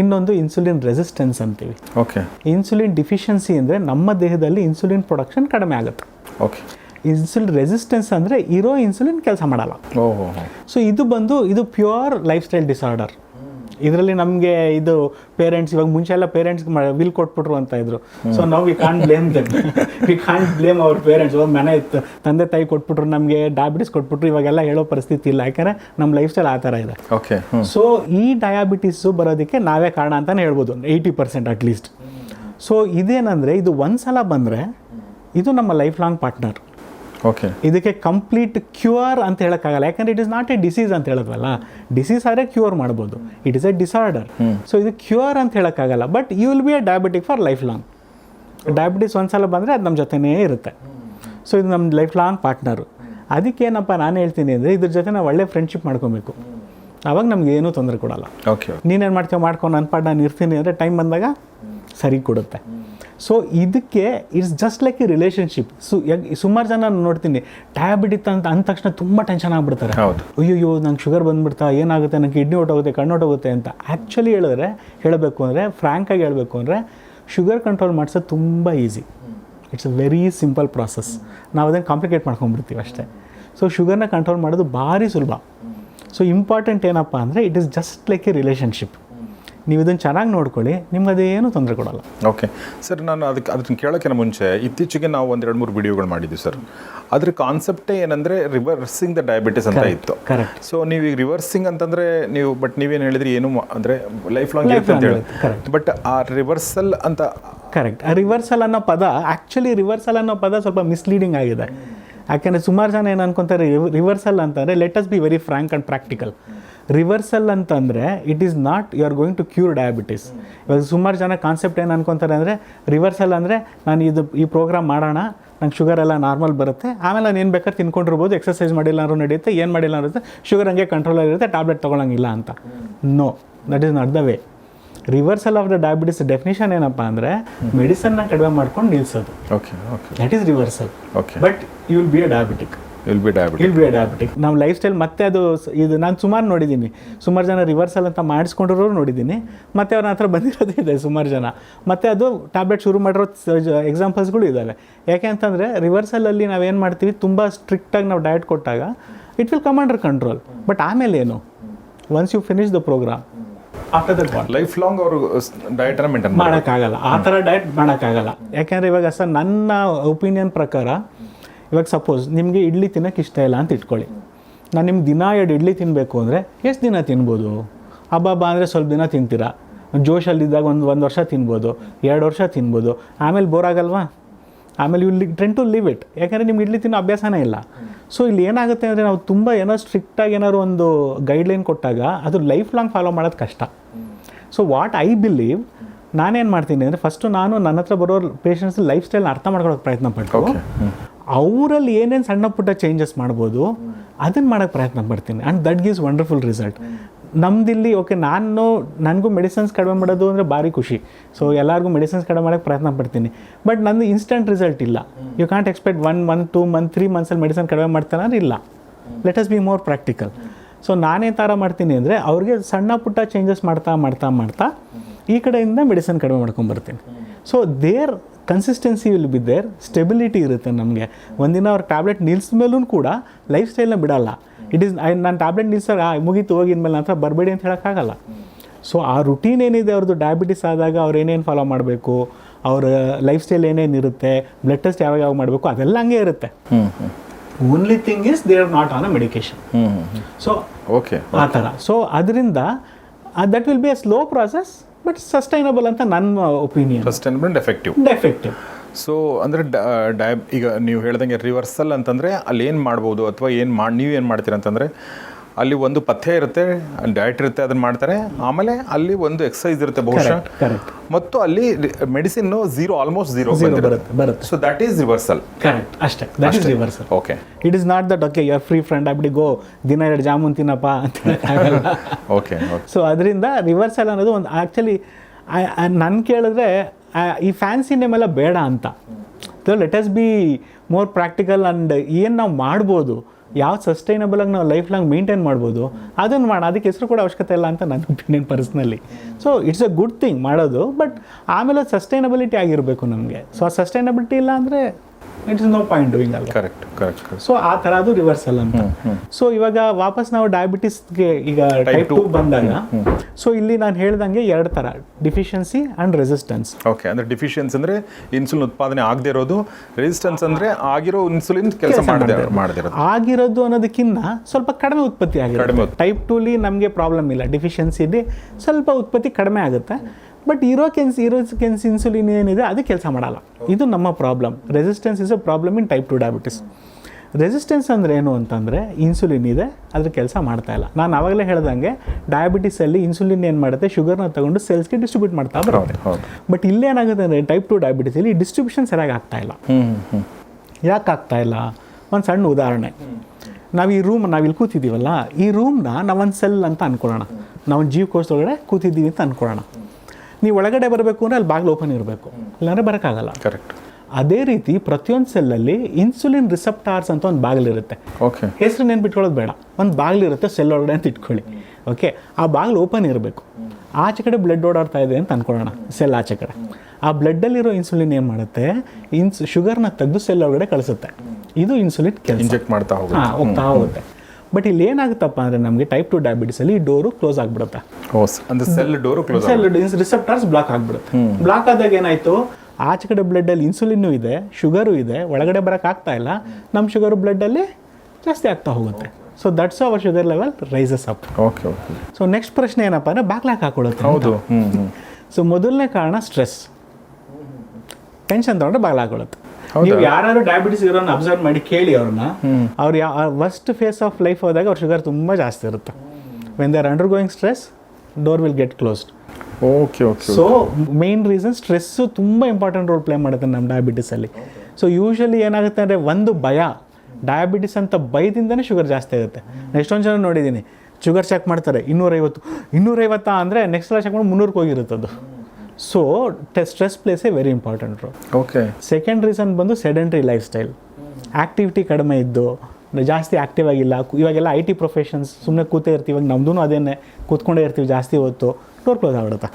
ಇನ್ನೊಂದು ಇನ್ಸುಲಿನ್ ರೆಸಿಸ್ಟೆನ್ಸ್ ಅಂತೀವಿ. ಓಕೆ ಇನ್ಸುಲಿನ್ ಡಿಫಿಷಿಯನ್ಸಿ ಅಂದರೆ ನಮ್ಮ ದೇಹದಲ್ಲಿ ಇನ್ಸುಲಿನ್ ಪ್ರೊಡಕ್ಷನ್ ಕಡಿಮೆ ಆಗುತ್ತೆ. ಓಕೆ ಇನ್ಸುಲಿನ್ ರೆಸಿಸ್ಟೆನ್ಸ್ ಅಂದರೆ ಇರೋ ಇನ್ಸುಲಿನ್ ಕೆಲಸ ಮಾಡಲ್ಲ. ಓಹೋ ಸೊ ಇದು ಬಂದು ಇದು ಪ್ಯೂರ್ ಲೈಫ್ ಸ್ಟೈಲ್ ಡಿಸಾರ್ಡರ್ ಇದರಲ್ಲಿ ನಮಗೆ ಇದು ಪೇರೆಂಟ್ಸ್ ಇವಾಗ ಮುಂಚೆ ಎಲ್ಲ ಪೇರೆಂಟ್ಸ್ ವಿಲ್ ಕೊಟ್ಬಿಟ್ರು ಅಂತ ಇದ್ರು. ಸೊ ನಾವು we can't blame them we can't blame ಅವ್ರ ಪೇರೆಂಟ್ಸ್ ಇವಾಗ ಮನೆ ಇತ್ತು ತಂದೆ ತಾಯಿ ಕೊಟ್ಬಿಟ್ರು ನಮಗೆ ಡಯಾಬಿಟಿಸ್ ಕೊಟ್ಬಿಟ್ರು ಇವಾಗೆಲ್ಲ ಹೇಳೋ ಪರಿಸ್ಥಿತಿ ಇಲ್ಲ. ಯಾಕಂದರೆ ನಮ್ಮ ಲೈಫ್ ಸ್ಟೈಲ್ ಆ ಥರ ಇದೆ. ಓಕೆ ಸೊ ಈ ಡಯಾಬಿಟಿಸು ಬರೋದಕ್ಕೆ ನಾವೇ ಕಾರಣ ಅಂತಲೇ ಹೇಳ್ಬೋದು eighty percent at least so ಇದೇನಂದರೆ ಇದು ಒಂದು ಸಲ ಬಂದರೆ ಇದು ನಮ್ಮ ಲೈಫ್ ಲಾಂಗ್ ಪಾರ್ಟ್ನರ್ ಓಕೆ ಇದಕ್ಕೆ ಕಂಪ್ಲೀಟ್ ಕ್ಯೂರ್ ಅಂತ ಹೇಳೋಕ್ಕಾಗಲ್ಲ. ಯಾಕಂದ್ರೆ it is not a disease ಅಂತ ಹೇಳಿದ್ವಲ್ಲ ಡಿಸೀಸ್ ಆದರೆ ಕ್ಯೂರ್ ಮಾಡ್ಬೋದು. It is a disorder so ಇದು ಕ್ಯೂರ್ ಅಂತ ಹೇಳೋಕ್ಕಾಗಲ್ಲ. But you will be a diabetic for lifelong diabetes ಒಂದ್ಸಲ ಬಂದರೆ ಅದು ನಮ್ಮ ಜೊತೆನೇ ಇರುತ್ತೆ. ಸೊ ಇದು ನಮ್ಮ ಲೈಫ್ ಲಾಂಗ್ ಪಾರ್ಟ್ನರು ಅದಕ್ಕೇನಪ್ಪ ನಾನು ಹೇಳ್ತೀನಿ ಅಂದರೆ ಇದ್ರ ಜೊತೆ ನಾವು ಒಳ್ಳೆ ಫ್ರೆಂಡ್ಶಿಪ್ ಮಾಡ್ಕೊಬೇಕು. ಅವಾಗ ನಮ್ಗೆ ಏನೂ ತೊಂದರೆ ಕೊಡಲ್ಲ. ಓಕೆ ನೀನೇನು ಮಾಡ್ತೀವಿ ಮಾಡ್ಕೊಂಡು ನನ್ನ ಪಾಡ್ ನಾನು ಇರ್ತೀನಿ ಅಂದರೆ ಟೈಮ್ ಬಂದಾಗ ಸರಿ ಕೊಡುತ್ತೆ. ಸೊ ಇದಕ್ಕೆ it's just like a relationship ಸು ಸುಮಾರು ಜನ ನೋಡ್ತೀನಿ ಡಯಾಬಿಟಿಸ್ ಅಂತ ಅಂದ ತಕ್ಷಣ ತುಂಬ ಟೆನ್ಷನ್ ಆಗಿಬಿಡ್ತಾರೆ. ಹೌದು. ಅಯ್ಯೋ ನಂಗೆ ಶುಗರ್ ಬಂದ್ಬಿಡ್ತಾ ಏನಾಗುತ್ತೆ ನಂಗೆ ಕಿಡ್ನಿ ಹೊಟ್ಟೋಗುತ್ತೆ ಕಣ್ಣು ಹೊಟ್ಟೋಗುತ್ತೆ ಅಂತ ಆ್ಯಕ್ಚುಲಿ ಹೇಳಿದ್ರೆ ಹೇಳಬೇಕು ಅಂದರೆ ಫ್ರ್ಯಾಂಕಾಗಿ ಹೇಳಬೇಕು ಅಂದರೆ ಶುಗರ್ ಕಂಟ್ರೋಲ್ ಮಾಡಿಸೋದು ತುಂಬ easy it's a very simple process ನಾವು ಅದನ್ನು ಕಾಂಪ್ಲಿಕೇಟ್ ಮಾಡ್ಕೊಂಡ್ಬಿಡ್ತೀವಿ ಅಷ್ಟೇ. ಸೊ ಶುಗರ್ನ ಕಂಟ್ರೋಲ್ ಮಾಡೋದು ಭಾರಿ ಸುಲಭ. ಸೊ ಇಂಪಾರ್ಟೆಂಟ್ ಏನಪ್ಪ ಅಂದರೆ it is just like a relationship ನೀವು ಇದನ್ನು ಚೆನ್ನಾಗಿ ನೋಡ್ಕೊಳ್ಳಿ ನಿಮ್ಗೆ ಅದೇನು ತೊಂದರೆ ಕೊಡಲ್ಲ. ಓಕೆ. ಸರ್ ನಾನು ಅದಕ್ಕೆ ಅದನ್ನ ಕೇಳೋಕ್ಕಿಂತ ಮುಂಚೆ ಇತ್ತೀಚೆಗೆ ನಾವು ಒಂದು ಎರಡು ಮೂರು ವಿಡಿಯೋಗಳು ಮಾಡಿದ್ವಿ ಸರ್. ಅದ್ರ ಕಾನ್ಸೆಪ್ಟೇ ಏನಂದರೆ ರಿವರ್ಸಿಂಗ್ ದ ಡಯಾಬಿಟಿಸ್ ಅಂತ ಇತ್ತು. ಸೊ ನೀವು ಈಗ ರಿವರ್ಸಿಂಗ್ ಅಂತಂದ್ರೆ ನೀವು ಬಟ್ ನೀವೇನು ಹೇಳಿದ್ರಿ ಏನು ಅಂದ್ರೆ ಲೈಫ್ ಲಾಂಗ್ ಇರುತ್ತೆ ಅಂತ ಹೇಳಿ. ಬಟ್ ಆ ರಿವರ್ಸಲ್ ಅಂತ ಕರೆಕ್ಟ್ ಆ ರಿವರ್ಸಲ್ ಅನ್ನೋ ಪದ ಆ್ಯಕ್ಚುಲಿ ರಿವರ್ಸಲ್ ಅನ್ನೋ ಪದ ಸ್ವಲ್ಪ ಮಿಸ್ಲೀಡಿಂಗ್ ಆಗಿದೆ. ಯಾಕೆಂದರೆ ಸುಮಾರು ಜನ ಏನು ಅನ್ಕೊಂತಾರೆ ರಿವರ್ಸಲ್ ಅಂತಂದರೆ let us be very frank and practical reversal ಅಂತಂದರೆ it is not you are going to cure diabetes ಇವಾಗ ಸುಮಾರು ಜನ ಕಾನ್ಸೆಪ್ಟ್ ಏನು ಅನ್ಕೊತಾರೆ ಅಂದರೆ ರಿವರ್ಸಲ್ ಅಂದರೆ ನಾನು ಇದು ಈ ಪ್ರೋಗ್ರಾಮ್ ಮಾಡೋಣ ನಂಗೆ ಶುಗರ್ ಎಲ್ಲ ನಾರ್ಮಲ್ ಬರುತ್ತೆ ಆಮೇಲೆ ನಾನು ಏನು ಬೇಕಾದ್ರೆ ತಿನ್ಕೊಂಡಿರ್ಬೋದು ಎಕ್ಸಸೈಸ್ ಮಾಡಿಲ್ಲ ಅಂದ್ರೂ ನಡೆಯುತ್ತೆ ಏನು ಮಾಡಿಲ್ಲ ಅನ್ನೋದು ಶುಗರ್ ಹಂಗೆ ಕಂಟ್ರೋಲಲ್ಲಿರುತ್ತೆ ಟ್ಯಾಬ್ಲೆಟ್ ತೊಗೊಳಂಗಿಲ್ಲ ಅಂತ. No that is not the way reversal of the diabetes definition ಏನಪ್ಪ ಅಂದರೆ ಮೆಡಿಸನ್ನ ಕಡಿಮೆ ಮಾಡ್ಕೊಂಡು ನಿಲ್ಲಿಸೋದು okay okay that is reversal okay but you will be a diabetic will be diabetic will be diabetic ನಮ್ಮ lifestyle ಮತ್ತೆ ಅದು ಇದು ನಾನು ಸುಮಾರು ನೋಡಿದ್ದೀನಿ ಸುಮಾರು ಜನ ರಿವರ್ಸಲ್ ಅಂತ ಮಾಡಿಸ್ಕೊಂಡಿರೋರು ನೋಡಿದ್ದೀನಿ ಮತ್ತೆ ಅವ್ರ ಹತ್ರ ಬಂದಿರೋದೇ ಇದೆ ಸುಮಾರು ಜನ. ಮತ್ತೆ ಅದು ಟ್ಯಾಬ್ಲೆಟ್ ಶುರು ಮಾಡಿರೋ ಎಕ್ಸಾಂಪಲ್ಸ್ಗಳು ಇದ್ದಾವೆ. ಯಾಕೆ ಅಂತಂದರೆ ರಿವರ್ಸಲಲ್ಲಿ ನಾವೇನು ಮಾಡ್ತೀವಿ? ತುಂಬ ಸ್ಟ್ರಿಕ್ಟಾಗಿ ನಾವು ಡಯಟ್ ಕೊಟ್ಟಾಗ it will come under control but ಆಮೇಲೆ ಏನು? Once you finish the program lifelong ಅವರು ಡಯಟ್ ಮೇಂಟೈನ್ ಮಾಡೋಕ್ಕಾಗಲ್ಲ. ಆ ಥರ ಡಯಟ್ ಮಾಡೋಕ್ಕಾಗಲ್ಲ. ಯಾಕೆಂದರೆ ಇವಾಗ ಸರ್ ನನ್ನ ಒಪಿನಿಯನ್ ಪ್ರಕಾರ ಇವಾಗ ಸಪೋಸ್ ನಿಮಗೆ ಇಡ್ಲಿ ತಿನ್ನೋಕ್ಕೆ ಇಷ್ಟ ಇಲ್ಲ ಅಂತ ಇಟ್ಕೊಳ್ಳಿ. ನಾನು ನಿಮ್ಗೆ ದಿನ ಎರಡು ಇಡ್ಲಿ ತಿನ್ನಬೇಕು ಅಂದರೆ ಎಷ್ಟು ದಿನ ತಿನ್ಬೋದು? ಹಬ್ಬ ಅಂದರೆ ಸ್ವಲ್ಪ ದಿನ ತಿಂತೀರಾ? ಜೋಶಲ್ಲಿದ್ದಾಗ ಒಂದು ಒಂದು ವರ್ಷ ತಿನ್ಬೋದು, ಎರಡು ವರ್ಷ ತಿನ್ಬೋದು. ಆಮೇಲೆ ಬೋರ್ ಆಗಲ್ವಾ? ಆಮೇಲೆ ಇಲ್ಲಿ ಟ್ರೆಂಡ್ ಟು ಲಿವ್ ಇಟ್ ಯಾಕಂದರೆ ನಿಮ್ಗೆ ಇಡ್ಲಿ ತಿನ್ನೋ ಅಭ್ಯಾಸನೇ ಇಲ್ಲ. ಸೊ ಇಲ್ಲಿ ಏನಾಗುತ್ತೆ ಅಂದರೆ ನಾವು ತುಂಬ ಏನೋ ಸ್ಟ್ರಿಕ್ಟಾಗಿ ಏನಾದ್ರು ಒಂದು ಗೈಡ್ಲೈನ್ ಕೊಟ್ಟಾಗ ಅದು ಲೈಫ್ ಲಾಂಗ್ ಫಾಲೋ ಮಾಡೋದು ಕಷ್ಟ. ಸೊ ವಾಟ್ ಐ ಬಿಲೀವ್ ನಾನೇನು ಮಾಡ್ತೀನಿ ಅಂದರೆ ಫಸ್ಟು ನಾನು ನನ್ನ ಹತ್ರ ಬರೋ ಪೇಷಂಟ್ಸ್ ಲೈಫ್ ಸ್ಟೈಲ್ನ ಅರ್ಥ ಮಾಡ್ಕೊಳ್ಳೋಕೆ ಪ್ರಯತ್ನ ಪಟ್ಟು ಅವರಲ್ಲಿ ಏನೇನು ಸಣ್ಣ ಪುಟ್ಟ ಚೇಂಜಸ್ ಮಾಡ್ಬೋದು ಅದನ್ನು ಮಾಡೋಕ್ಕೆ ಪ್ರಯತ್ನ ಪಡ್ತೀನಿ. And that gives wonderful result ನಮ್ದಿಲ್ಲಿ okay ನಾನು, ನನಗೂ ಮೆಡಿಸಿನ್ಸ್ ಕಡಿಮೆ ಮಾಡೋದು ಅಂದರೆ ಭಾರಿ ಖುಷಿ. ಸೊ ಎಲ್ಲರಿಗೂ ಮೆಡಿಸಿನ್ಸ್ ಕಡಿಮೆ ಮಾಡೋಕ್ಕೆ ಪ್ರಯತ್ನ ಪಡ್ತೀನಿ. ಬಟ್ ನಂದು ಇನ್ಸ್ಟಂಟ್ ರಿಸಲ್ಟ್ ಇಲ್ಲ. You can't expect one month two month three ಮಂತ್ಸಲ್ಲಿ medicine ಕಡಿಮೆ ಮಾಡ್ತಾನೆ ಅಂದ್ರೆ ಇಲ್ಲ. Let us be more practical so ನಾನೇ ಥರ ಮಾಡ್ತೀನಿ ಅಂದರೆ ಅವ್ರಿಗೆ ಸಣ್ಣ ಪುಟ್ಟ ಚೇಂಜಸ್ ಮಾಡ್ತಾ ಮಾಡ್ತಾ ಮಾಡ್ತಾ ಈ ಕಡೆಯಿಂದ ಮೆಡಿಸನ್ ಕಡಿಮೆ ಮಾಡ್ಕೊಂಬರ್ತೀನಿ so there consistency will be there stability ಇರುತ್ತೆ ನಮಗೆ. ಒಂದಿನ ಅವ್ರ ಟ್ಯಾಬ್ಲೆಟ್ ನಿಲ್ಸಿದ ಮೇಲೂ ಕೂಡ ಲೈಫ್ ಸ್ಟೈಲ್ನ ಬಿಡಲ್ಲ. ಇಟ್ ಈಸ್ ಐ ನಾನು ಟ್ಯಾಬ್ಲೆಟ್ ನಿಲ್ಸಾಗ ಮುಗಿತು ಹೋಗಿದ್ಮೇಲೆ ನಂತರ ಬರಬೇಡಿ ಅಂತ ಹೇಳೋಕ್ಕಾಗಲ್ಲ ಸೊ ಆ ರುಟೀನ್ ಏನಿದೆ ಅವ್ರದ್ದು ಡಯಾಬಿಟಿಸ್ ಆದಾಗ ಅವ್ರು ಏನೇನು ಫಾಲೋ ಮಾಡಬೇಕು ಅವ್ರ ಲೈಫ್ ಸ್ಟೈಲ್ ಏನೇನಿರುತ್ತೆ ಬ್ಲಡ್ ಟೆಸ್ಟ್ ಯಾವಾಗ ಯಾವಾಗ ಮಾಡಬೇಕು ಅದೆಲ್ಲ ಹಂಗೆ ಇರುತ್ತೆ. Only thing is they are not on a medication so okay ಆ ಥರ. ಸೊ ಅದರಿಂದ that will be a slow process but sustainable ಅಂತ ನನ್ನ opinion sustainable and effective effective so ಅಂದರೆ ಡಯಾಬ್ ಈಗ ನೀವು ಹೇಳ್ದಂಗೆ ರಿವರ್ಸಲ್ ಅಂತಂದರೆ ಅಲ್ಲಿ ಏನು ಮಾಡ್ಬೋದು ಅಥವಾ ಏನು ಮಾಡಿ ನೀವು ಏನು ಮಾಡ್ತೀರ ಅಂತಂದರೆ ಅಲ್ಲಿ ಒಂದು ಪಥ್ಯ ಇರುತ್ತೆ ಡಯಟ್ ಇರುತ್ತೆ ಅದನ್ನ ಮಾಡ್ತಾರೆ. ಆಮೇಲೆ ಅಲ್ಲಿ ಒಂದು ಎಕ್ಸಸೈಸ್ ಇರುತ್ತೆ ಬಹುಶಃ. ಕರೆಕ್ಟ್ ಮತ್ತು ಅಲ್ಲಿ ಮೆಡಿಸಿನ್ ಝೀರೋ ಆಲ್ಮೋಸ್ಟ್ ಝೀರೋ ಬರುತ್ತೆ ಬರುತ್ತೆ. So that is reversal correct ಅಷ್ಟೇ. That is reversal okay it is not that okay your free friend ಅಬ್ಡಿ ಗೋ ದಿನ ಎರಡು ಜಾಮೂನ್ ತಿನ್ನಪ್ಪ ಅಂತ. ಓಕೆ ಸೊ ಅದರಿಂದ ರಿವರ್ಸಲ್ ಅನ್ನೋದು ಒಂದು ಆ್ಯಕ್ಚುಲಿ ನಾನು ಕೇಳಿದ್ರೆ ಈ ಫ್ಯಾನ್ಸಿ ನೇಮ್ ಎಲ್ಲ ಬೇಡ ಅಂತ. Let us be more practical and ಏನು ನಾವು ಮಾಡ್ಬೋದು? ಯಾವ ಸಸ್ಟೈನಬಲ್ ಆಗಿ ನಾವು ಲೈಫ್ ಲಾಂಗ್ ಮೇಂಟೈನ್ ಮಾಡ್ಬೋದು? ಅದನ್ನು ಮಾಡ, ಅದಕ್ಕೆ ಹೆಸರು ಕೂಡ ಅವಶ್ಯಕತೆ ಇಲ್ಲ ಅಂತ ನನ್ನ opinion personally so it's a good thing ಮಾಡೋದು ಬಟ್ ಆಮೇಲೆ ಸಸ್ಟೈನಬಿಲಿಟಿ ಆಗಿರಬೇಕು ನಮಗೆ. ಸೊ ಆ ಸಸ್ಟೈನಬಿಲಿಟಿ ಇಲ್ಲ ಅಂದರೆ ಇಟ್ಸ್ ನೋ ಪಾಯಿಂಟ್ ಡೂಯಿಂಗ್ ಅಲ್ಲ ಕರೆಕ್ಟ್ ಕರೆಕ್ಟ್ ಸೊ ಆ ಥರ ಅದು ರಿವರ್ಸಲ್ ಅಂತ ಸೊ ಇವಾಗ ವಾಪಸ್ ನಾವು ಡಯಾಬಿಟಿಸ್ಗೆ ಈಗ ಟೈಪ್ ಟು ಬಂದಾಗ ಸೊ ಇಲ್ಲಿ ನಾನು ಹೇಳ್ದಂಗೆ ಎರಡು ಥರ ಡಿಫಿಷಿಯನ್ಸಿ ಆ್ಯಂಡ್ ರೆಸಿಸ್ಟೆನ್ಸ್ ಓಕೆ ಅಂದ್ರೆ ಡಿಫಿಷಿಯನ್ಸ್ ಅಂದ್ರೆ ಇನ್ಸುಲಿನ್ ಉತ್ಪಾದನೆ ಆಗದೆ ಇರೋದು ರೆಸಿಸ್ಟೆನ್ಸ್ ಅಂದ್ರೆ ಆಗಿರೋ ಇನ್ಸುಲಿನ್ ಕೆಲಸ ಮಾಡದೆ ಮಾಡದಿರೋದು. ಆಗಿರೋದು ಅನ್ನೋದಕ್ಕಿಂತ ಸ್ವಲ್ಪ ಕಡಿಮೆ ಉತ್ಪತ್ತಿ ಆಗಿರೋದು ಆಗಿದೆ ಟೈಪ್ ಟೂಲಿ ನಮಗೆ ಪ್ರಾಬ್ಲಮ್ ಇಲ್ಲ. ಡಿಫಿಷಿಯನ್ಸಿ ಇದೆ ಸ್ವಲ್ಪ ಉತ್ಪತ್ತಿ ಕಡಿಮೆ ಆಗುತ್ತೆ. ಬಟ್ ಇರೋ ಕೆನ್ಸ್ ಇರೋ ಕೆನ್ಸ್ ಇನ್ಸುಲಿನ್ ಏನಿದೆ ಅದು ಕೆಲಸ ಮಾಡಲ್ಲ. ಇದು ನಮ್ಮ problem resistance is a problem in type two diabetes resistance ಅಂದರೆ ಏನು ಅಂತಂದರೆ ಇನ್ಸುಲಿನ್ ಇದೆ ಅದ್ರ ಕೆಲಸ ಮಾಡ್ತಾ ಇಲ್ಲ. ನಾನು ಆವಾಗಲೇ ಹೇಳ್ದಂಗೆ ಡಯಾಬಿಟಿಸಲ್ಲಿ ಇನ್ಸುಲಿನ್ ಏನು ಮಾಡುತ್ತೆ? ಶುಗರ್ನ ತಗೊಂಡು ಸೆಲ್ಸ್ಗೆ ಡಿಸ್ಟ್ರಿಬ್ಯೂಟ್ ಮಾಡ್ತಾ ಬರೋದು ಬಟ್ ಇಲ್ಲೇನಾಗುತ್ತೆ ಅಂದರೆ ಟೈಪ್ ಟು ಡಯಾಬಿಟಿಸಲ್ಲಿ ಡಿಸ್ಟ್ರಿಬ್ಯೂಷನ್ ಸರಿಯಾಗಿ ಆಗ್ತಾ ಇಲ್ಲ. ಯಾಕೆ ಆಗ್ತಾ ಇಲ್ಲ? ಒಂದು ಸಣ್ಣ ಉದಾಹರಣೆ. ನಾವು ಈ ರೂಮ್ ನಾವು ಇಲ್ಲಿ ಕೂತಿದ್ದೀವಲ್ಲ ಈ ರೂಮ್ನ ನಾವೊಂದು ಸೆಲ್ ಅಂತ ಅನ್ಕೊಳ್ಳೋಣ. ನಾವು ಜೀವಕೋಶದೊಳಗಡೆ ಕೂತಿದ್ದೀವಿ ಅಂತ ಅನ್ಕೊಳ್ಳೋಣ. ನೀವು ಒಳಗಡೆ ಬರಬೇಕು ಅಂದರೆ ಅಲ್ಲಿ ಬಾಗಿಲು ಓಪನ್ ಇರಬೇಕು. ಇಲ್ಲಾಂದರೆ ಬರೋಕ್ಕಾಗಲ್ಲ. ಕರೆಕ್ಟ್ ಅದೇ ರೀತಿ ಪ್ರತಿಯೊಂದು ಸೆಲ್ಲಲ್ಲಿ ಇನ್ಸುಲಿನ್ ರಿಸೆಪ್ಟಾರ್ಸ್ ಅಂತ ಒಂದು ಬಾಗಿಲಿರುತ್ತೆ ಓಕೆ ಹೆಸರು ನೆನ್ಪಿಟ್ಕೊಳ್ಳೋದು ಬೇಡ. ಒಂದು ಬಾಗಿಲಿರುತ್ತೆ ಸೆಲ್ ಒಳಗಡೆ ಅಂತ ಇಟ್ಕೊಳ್ಳಿ. ಓಕೆ ಆ ಬಾಗಿಲು ಓಪನ್ ಇರಬೇಕು. ಆಚೆ ಕಡೆ ಬ್ಲಡ್ ಓಡಾಡ್ತಾ ಇದೆ ಅಂತ ಅಂದ್ಕೊಳ್ಳೋಣ ಸೆಲ್ ಆಚೆ ಕಡೆ. ಆ ಬ್ಲಡ್ಡಲ್ಲಿರೋ ಇನ್ಸುಲಿನ್ ಏನು ಮಾಡುತ್ತೆ? ಇನ್ಸ್ ಶುಗರ್ನ ತೆಗೆದು ಸೆಲ್ ಒಳಗಡೆ ಕಳಿಸುತ್ತೆ. ಇದು ಇನ್ಸುಲಿನ್ ಕೆಲಸ. ಇಂಜೆಕ್ಟ್ ಮಾಡ್ತಾ ಹೋಗುತ್ತೆ. ಹೋಗ್ತಾ ಹೋಗುತ್ತೆ. ಬಟ್ ಇಲ್ಲಿ ಏನಾಗುತ್ತಪ್ಪ ಅಂದರೆ ನಮಗೆ ಟೈಪ್ ಟು ಡಯಾಬಿಟಿಸಲ್ಲಿ ಈ ಡೋರು ಕ್ಲೋಸ್ ಆಗಿಬಿಡುತ್ತೆ. ಅಂದ್ರೆ cell door close cell receptors block ಆಗಿಬಿಡುತ್ತೆ. ಬ್ಲಾಕ್ ಆದಾಗ ಏನಾಯಿತು? ಆಚೆ ಕಡೆ ಬ್ಲಡ್ಡಲ್ಲಿ ಇನ್ಸುಲಿನ್ನು ಇದೆ ಶುಗರು ಇದೆ ಒಳಗಡೆ ಬರೋಕ್ಕಾಗ್ತಾ ಆಗ್ತಾ ಇಲ್ಲ. ನಮ್ಮ ಶುಗರು ಬ್ಲಡ್ಡಲ್ಲಿ ಜಾಸ್ತಿ ಆಗ್ತಾ ಹೋಗುತ್ತೆ. So that's our sugar level rises up okay okay so next ಪ್ರಶ್ನೆ ಏನಪ್ಪ ಅಂದರೆ ಬ್ಯಾಕ್ಲಾಕ್ ಹಾಕೊಳ್ಳುತ್ತೆ ಹೌದು ಸೊ ಮೊದಲನೇ ಕಾರಣ ಸ್ಟ್ರೆಸ್ ಟೆನ್ಷನ್ ತಗೊಂಡ್ರೆ ಬಾಗಿಲು ಹಾಕೊಳ್ಳುತ್ತೆ ನೀವು ಯಾರು ಡಯಾಬಿಟಿಸ್ ಇರೋನ್ನ ಅಬ್ಸರ್ವ್ ಮಾಡಿ ಕೇಳಿ ಅವ್ರನ್ನ. ಅವ್ರ ಫಸ್ಟ್ ಫೇಸ್ ಆಫ್ ಲೈಫ್ ಹೋದಾಗ ಅವ್ರ ಶುಗರ್ ತುಂಬ ಜಾಸ್ತಿ ಇರುತ್ತೆ. When they are undergoing stress door will get closed okay okay so main reason stress ತುಂಬ ಇಂಪಾರ್ಟೆಂಟ್ ರೋಲ್ ಪ್ಲೇ ಮಾಡುತ್ತೆ ನಮ್ಮ ಡಯಾಬಿಟಿಸಲ್ಲಿ ಸೊ ಯೂಶಲಿ ಏನಾಗುತ್ತೆ ಅಂದರೆ ಒಂದು ಭಯ ಡಯಾಬಿಟಿಸ್ ಅಂತ ಭಯದಿಂದನೇ ಶುಗರ್ ಜಾಸ್ತಿ ಆಗುತ್ತೆ. ಎಷ್ಟೊಂದು ಜನ ನೋಡಿದ್ದೀನಿ ಶುಗರ್ ಚೆಕ್ ಮಾಡ್ತಾರೆ ಇನ್ನೂರೈವತ್ತು ಇನ್ನೂರೈವತ್ತಾ ಅಂದರೆ ನೆಕ್ಸ್ಟ್ ಸಲ ಚೆಕ್ ಮಾಡಿ ಮುನ್ನೂರಕ್ಕೆ ಹೋಗಿರುತ್ತೆ ಅದು so stress places a very important okay second reason ಬಂದು ಸೆಡೆಂಟ್ರಿ ಲೈಫ್ ಸ್ಟೈಲ್ ಆ್ಯಕ್ಟಿವಿಟಿ ಕಡಿಮೆ ಇದ್ದು ಜಾಸ್ತಿ ಆ್ಯಕ್ಟಿವ್ ಆಗಿಲ್ಲ ಇವಾಗೆಲ್ಲ ಐ ಟಿ ಪ್ರೊಫೆಷನ್ಸ್ ಸುಮ್ಮನೆ ಕೂತೇ ಇರ್ತೀವಿ ಇವಾಗ ನಮ್ಮದು ಅದೇನೆ ಕೂತ್ಕೊಂಡೇ ಇರ್ತೀವಿ ಜಾಸ್ತಿ ಹೊತ್ತು ಡೋರ್ ಕ್ಲೋಸ್ ಆಗ್ಬಿಡುತ್ತೆ.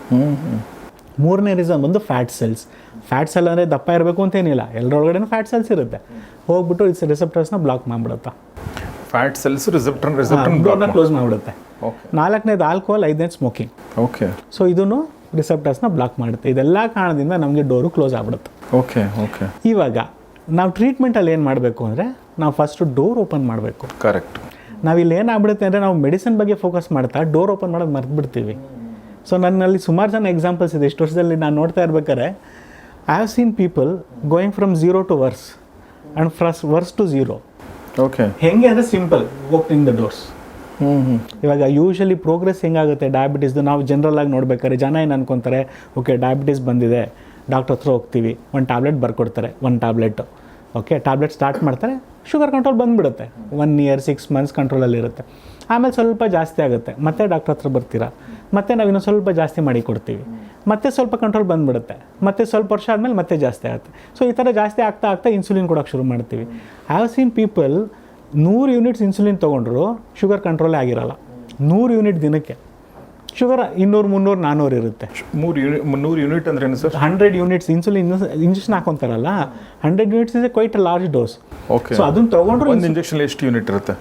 ಮೂರನೇ ರೀಸನ್ ಬಂದು ಫ್ಯಾಟ್ ಸೆಲ್ಸ್ ಫ್ಯಾಟ್ ಸೆಲ್ ಅಂದರೆ ದಪ್ಪ ಇರಬೇಕು ಅಂತೇನಿಲ್ಲ ಎಲ್ಲರೊಳಗಡೆ ಫ್ಯಾಟ್ ಸೆಲ್ಸ್ ಇರುತ್ತೆ. ಹೋಗ್ಬಿಟ್ಟು ಇಟ್ಸ್ ರಿಸೆಪ್ಟರ್ಸ್ನ block ಮಾಡಿಬಿಡುತ್ತೆ. Fat cells receptor receptor close ಮಾಡಿಬಿಡುತ್ತೆ. ನಾಲ್ಕನೇದು ಆಲ್ಕೋಹಾಲ್ ಐದನೇದು ಸ್ಮೋಕಿಂಗ್ ಓಕೆ ಸೊ ಇದನ್ನು ರಿಸೆಪ್ಟರ್ಸ್ನ ಬ್ಲಾಕ್ ಮಾಡುತ್ತೆ. ಇದೆಲ್ಲ ಕಾರಣದಿಂದ ನಮಗೆ ಡೋರು ಕ್ಲೋಸ್ ಆಗ್ಬಿಡುತ್ತೆ. ಓಕೆ ಓಕೆ ಇವಾಗ ನಾವು ಟ್ರೀಟ್ಮೆಂಟಲ್ಲಿ ಏನು ಮಾಡಬೇಕು ಅಂದರೆ ನಾವು ಫಸ್ಟು ಡೋರ್ ಓಪನ್ ಮಾಡಬೇಕು. ಕರೆಕ್ಟ್ ನಾವು ಇಲ್ಲಿ ಏನಾಗ್ಬಿಡುತ್ತೆ ಅಂದರೆ ನಾವು ಮೆಡಿಸಿನ್ ಬಗ್ಗೆ ಫೋಕಸ್ ಮಾಡ್ತಾ ಡೋರ್ ಓಪನ್ ಮಾಡೋದು ಮರ್ತು ಬಿಡ್ತೀವಿ ಸೊ ನನ್ನಲ್ಲಿ ಸುಮಾರು ಜನ ಎಕ್ಸಾಂಪಲ್ಸ್ ಇದೆ. ಇಷ್ಟು ವರ್ಷದಲ್ಲಿ ನಾನು ನೋಡ್ತಾ ಇರ್ಬೇಕಾದ್ರೆ I have seen people going from zero to worse and from worse to zero okay ಹೆಂಗೆ ಅಂದರೆ simple opening the doors hmm ಇವಾಗ ಯೂಶಲಿ ಪ್ರೋಗ್ರೆಸ್ ಹೆಂಗಾಗುತ್ತೆ? ಡಯಾಬಿಟೀಸ್ದು ನಾವು ಜನರಲ್ ಆಗಿ ನೋಡ್ಬೇಕಾದ್ರೆ ಜನ ಏನು ಅನ್ಕೊತಾರೆ? ಓಕೆ ಡಯಾಬಿಟಿಸ್ ಬಂದಿದೆ. ಡಾಕ್ಟರ್ ಹತ್ರ ಹೋಗ್ತೀವಿ. ಒಂದು ಟ್ಯಾಬ್ಲೆಟ್ ಬರ್ಕೊಡ್ತಾರೆ. ಒಂದು ಟ್ಯಾಬ್ಲೆಟು ಓಕೆ ಟ್ಯಾಬ್ಲೆಟ್ ಸ್ಟಾರ್ಟ್ ಮಾಡ್ತಾರೆ. ಶುಗರ್ ಕಂಟ್ರೋಲ್ ಬಂದ್ಬಿಡುತ್ತೆ. ಒನ್ ಇಯರ್ ಸಿಕ್ಸ್ ಮಂತ್ಸ್ ಕಂಟ್ರೋಲಲ್ಲಿ ಇರುತ್ತೆ. ಆಮೇಲೆ ಸ್ವಲ್ಪ ಜಾಸ್ತಿ ಆಗುತ್ತೆ. ಮತ್ತೆ ಡಾಕ್ಟರ್ ಹತ್ರ ಬರ್ತೀರಾ? ಮತ್ತೆ ನಾವು ಇನ್ನೊಂದು ಸ್ವಲ್ಪ ಜಾಸ್ತಿ ಮಾಡಿ ಕೊಡ್ತೀವಿ. ಮತ್ತೆ ಸ್ವಲ್ಪ ಕಂಟ್ರೋಲ್ ಬಂದ್ಬಿಡುತ್ತೆ. ಮತ್ತೆ ಸ್ವಲ್ಪ ವರ್ಷ ಆದಮೇಲೆ ಮತ್ತೆ ಜಾಸ್ತಿ ಆಗುತ್ತೆ. ಸೊ ಈ ಥರ ಜಾಸ್ತಿ ಆಗ್ತಾ ಆಗ್ತಾ ಇನ್ಸುಲಿನ್ ಕೊಡೋಕೆ ಶುರು ಮಾಡ್ತೀವಿ. ಐ ಹ್ಯಾವ್ ಸೀನ್ ಪೀಪಲ್ ನೂರು ಯೂನಿಟ್ಸ್ ಇನ್ಸುಲಿನ್ ತೊಗೊಂಡ್ರು ಶುಗರ್ ಕಂಟ್ರೋಲೇ ಆಗಿರಲ್ಲ. ನೂರು ಯೂನಿಟ್ ದಿನಕ್ಕೆ. ಶುಗರ್ ಇನ್ನೂರು ಮುನ್ನೂರು ನಾನ್ನೂರು ಇರುತ್ತೆ. ಮೂರು ಯೂನಿಟ್ ಮುನ್ನೂರು ಯೂನಿಟ್ ಅಂದ್ರೆ ಏನು sir? Hundred units insulin injection ಹಾಕೊಂತಾರಲ್ಲ hundred units is quite large dose okay so ಅದನ್ನ ತೊಗೊಂಡ್ರು ಒಂದು ಇಂಜೆಕ್ಷನ್ ಎಷ್ಟು ಯೂನಿಟ್ ಇರುತ್ತೆ?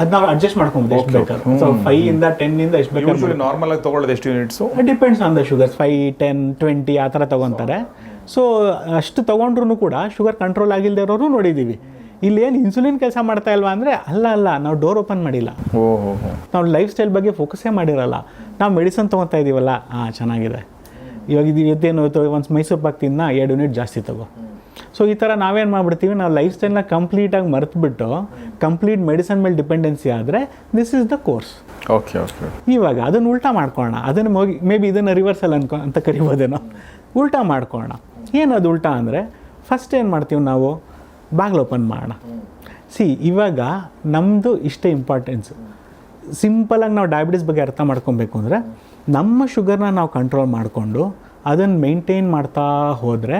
ಅದು ನಾವು ಅಡ್ಜಸ್ಟ್ ಮಾಡ್ಕೊಬೋದು ಎಷ್ಟು ಬೇಕಾದ್ರೆ. ಸೊ ಫೈವ್ ಇಂದ ಟೆನ್ ಇಂದ ಎಷ್ಟು ಬೇಕಾದ್ರೆ. ನಾರ್ಮಲ್ ಆಗಿ ತೊಗೊಳ್ಳೋದು ಎಷ್ಟು units? Depends on the sugar five ten twenty ಆ ಥರ ತೊಗೊತಾರೆ. ಸೊ ಅಷ್ಟು ತೊಗೊಂಡ್ರು ಕೂಡ ಶುಗರ್ ಕಂಟ್ರೋಲ್ ಆಗಿಲ್ಲದೆ ಇರೋರು ನೋಡಿದ್ದೀವಿ. ಇಲ್ಲಿ ಏನು ಇನ್ಸುಲಿನ್ ಕೆಲಸ ಮಾಡ್ತಾ ಇಲ್ವಾ ಅಂದರೆ ಅಲ್ಲ ಅಲ್ಲ ನಾವು ಡೋರ್ ಓಪನ್ ಮಾಡಿಲ್ಲ. ಓ ಹೋ ಹೋ. ನಾವು ಲೈಫ್ ಸ್ಟೈಲ್ ಬಗ್ಗೆ ಫೋಕಸೇ ಮಾಡಿರಲ್ಲ. ನಾವು ಮೆಡಿಸನ್ ತೊಗೊತಾ ಇದ್ದೀವಲ್ಲ ಹಾಂ ಚೆನ್ನಾಗಿದೆ. ಇವಾಗ ಇದು ಇವತ್ತೇನು ಒಂದು ಮೈಸೂರು ಪಾಕ್ ತಿನ್ನ ಎರಡು ಯೂನಿಟ್ ಜಾಸ್ತಿ ತಗೋ. ಸೊ ಈ ಥರ ನಾವೇನು ಮಾಡ್ಬಿಡ್ತೀವಿ ನಾವು ಲೈಫ್ ಸ್ಟೈಲ್ನ ಕಂಪ್ಲೀಟಾಗಿ ಮರೆತುಬಿಟ್ಟು ಕಂಪ್ಲೀಟ್ ಮೆಡಿಸನ್ ಮೇಲೆ ಡಿಪೆಂಡೆನ್ಸಿ ಆದರೆ this is the course okay okay ಇವಾಗ ಅದನ್ನು ಉಲ್ಟಾ ಮಾಡ್ಕೊಳ್ಳೋಣ ಅದನ್ನು ಹೋಗಿ ಮೇ ಬಿ ಇದನ್ನು ರಿವರ್ಸಲ್ ಅನ್ಕೊ ಅಂತ ಕರಿಬೋದೇನೋ. ಉಲ್ಟಾ ಮಾಡ್ಕೊಳ್ಳೋಣ ಏನದು ಉಲ್ಟಾ ಅಂದರೆ ಫಸ್ಟ್ ಏನು ಮಾಡ್ತೀವಿ ನಾವು? ಬಾಗಿಲು ಓಪನ್ ಮಾಡೋಣ ಸಿ ಇವಾಗ ನಮ್ಮದು ಇಷ್ಟೇ ಇಂಪಾರ್ಟೆನ್ಸ್ ಸಿಂಪಲಾಗಿ ನಾವು ಡಯಾಬಿಟಿಸ್ ಬಗ್ಗೆ ಅರ್ಥ ಮಾಡ್ಕೊಬೇಕು ಅಂದರೆ ನಮ್ಮ ಶುಗರ್ನ ನಾವು ಕಂಟ್ರೋಲ್ ಮಾಡಿಕೊಂಡು ಅದನ್ನು ಮೇಂಟೈನ್ ಮಾಡ್ತಾ ಹೋದರೆ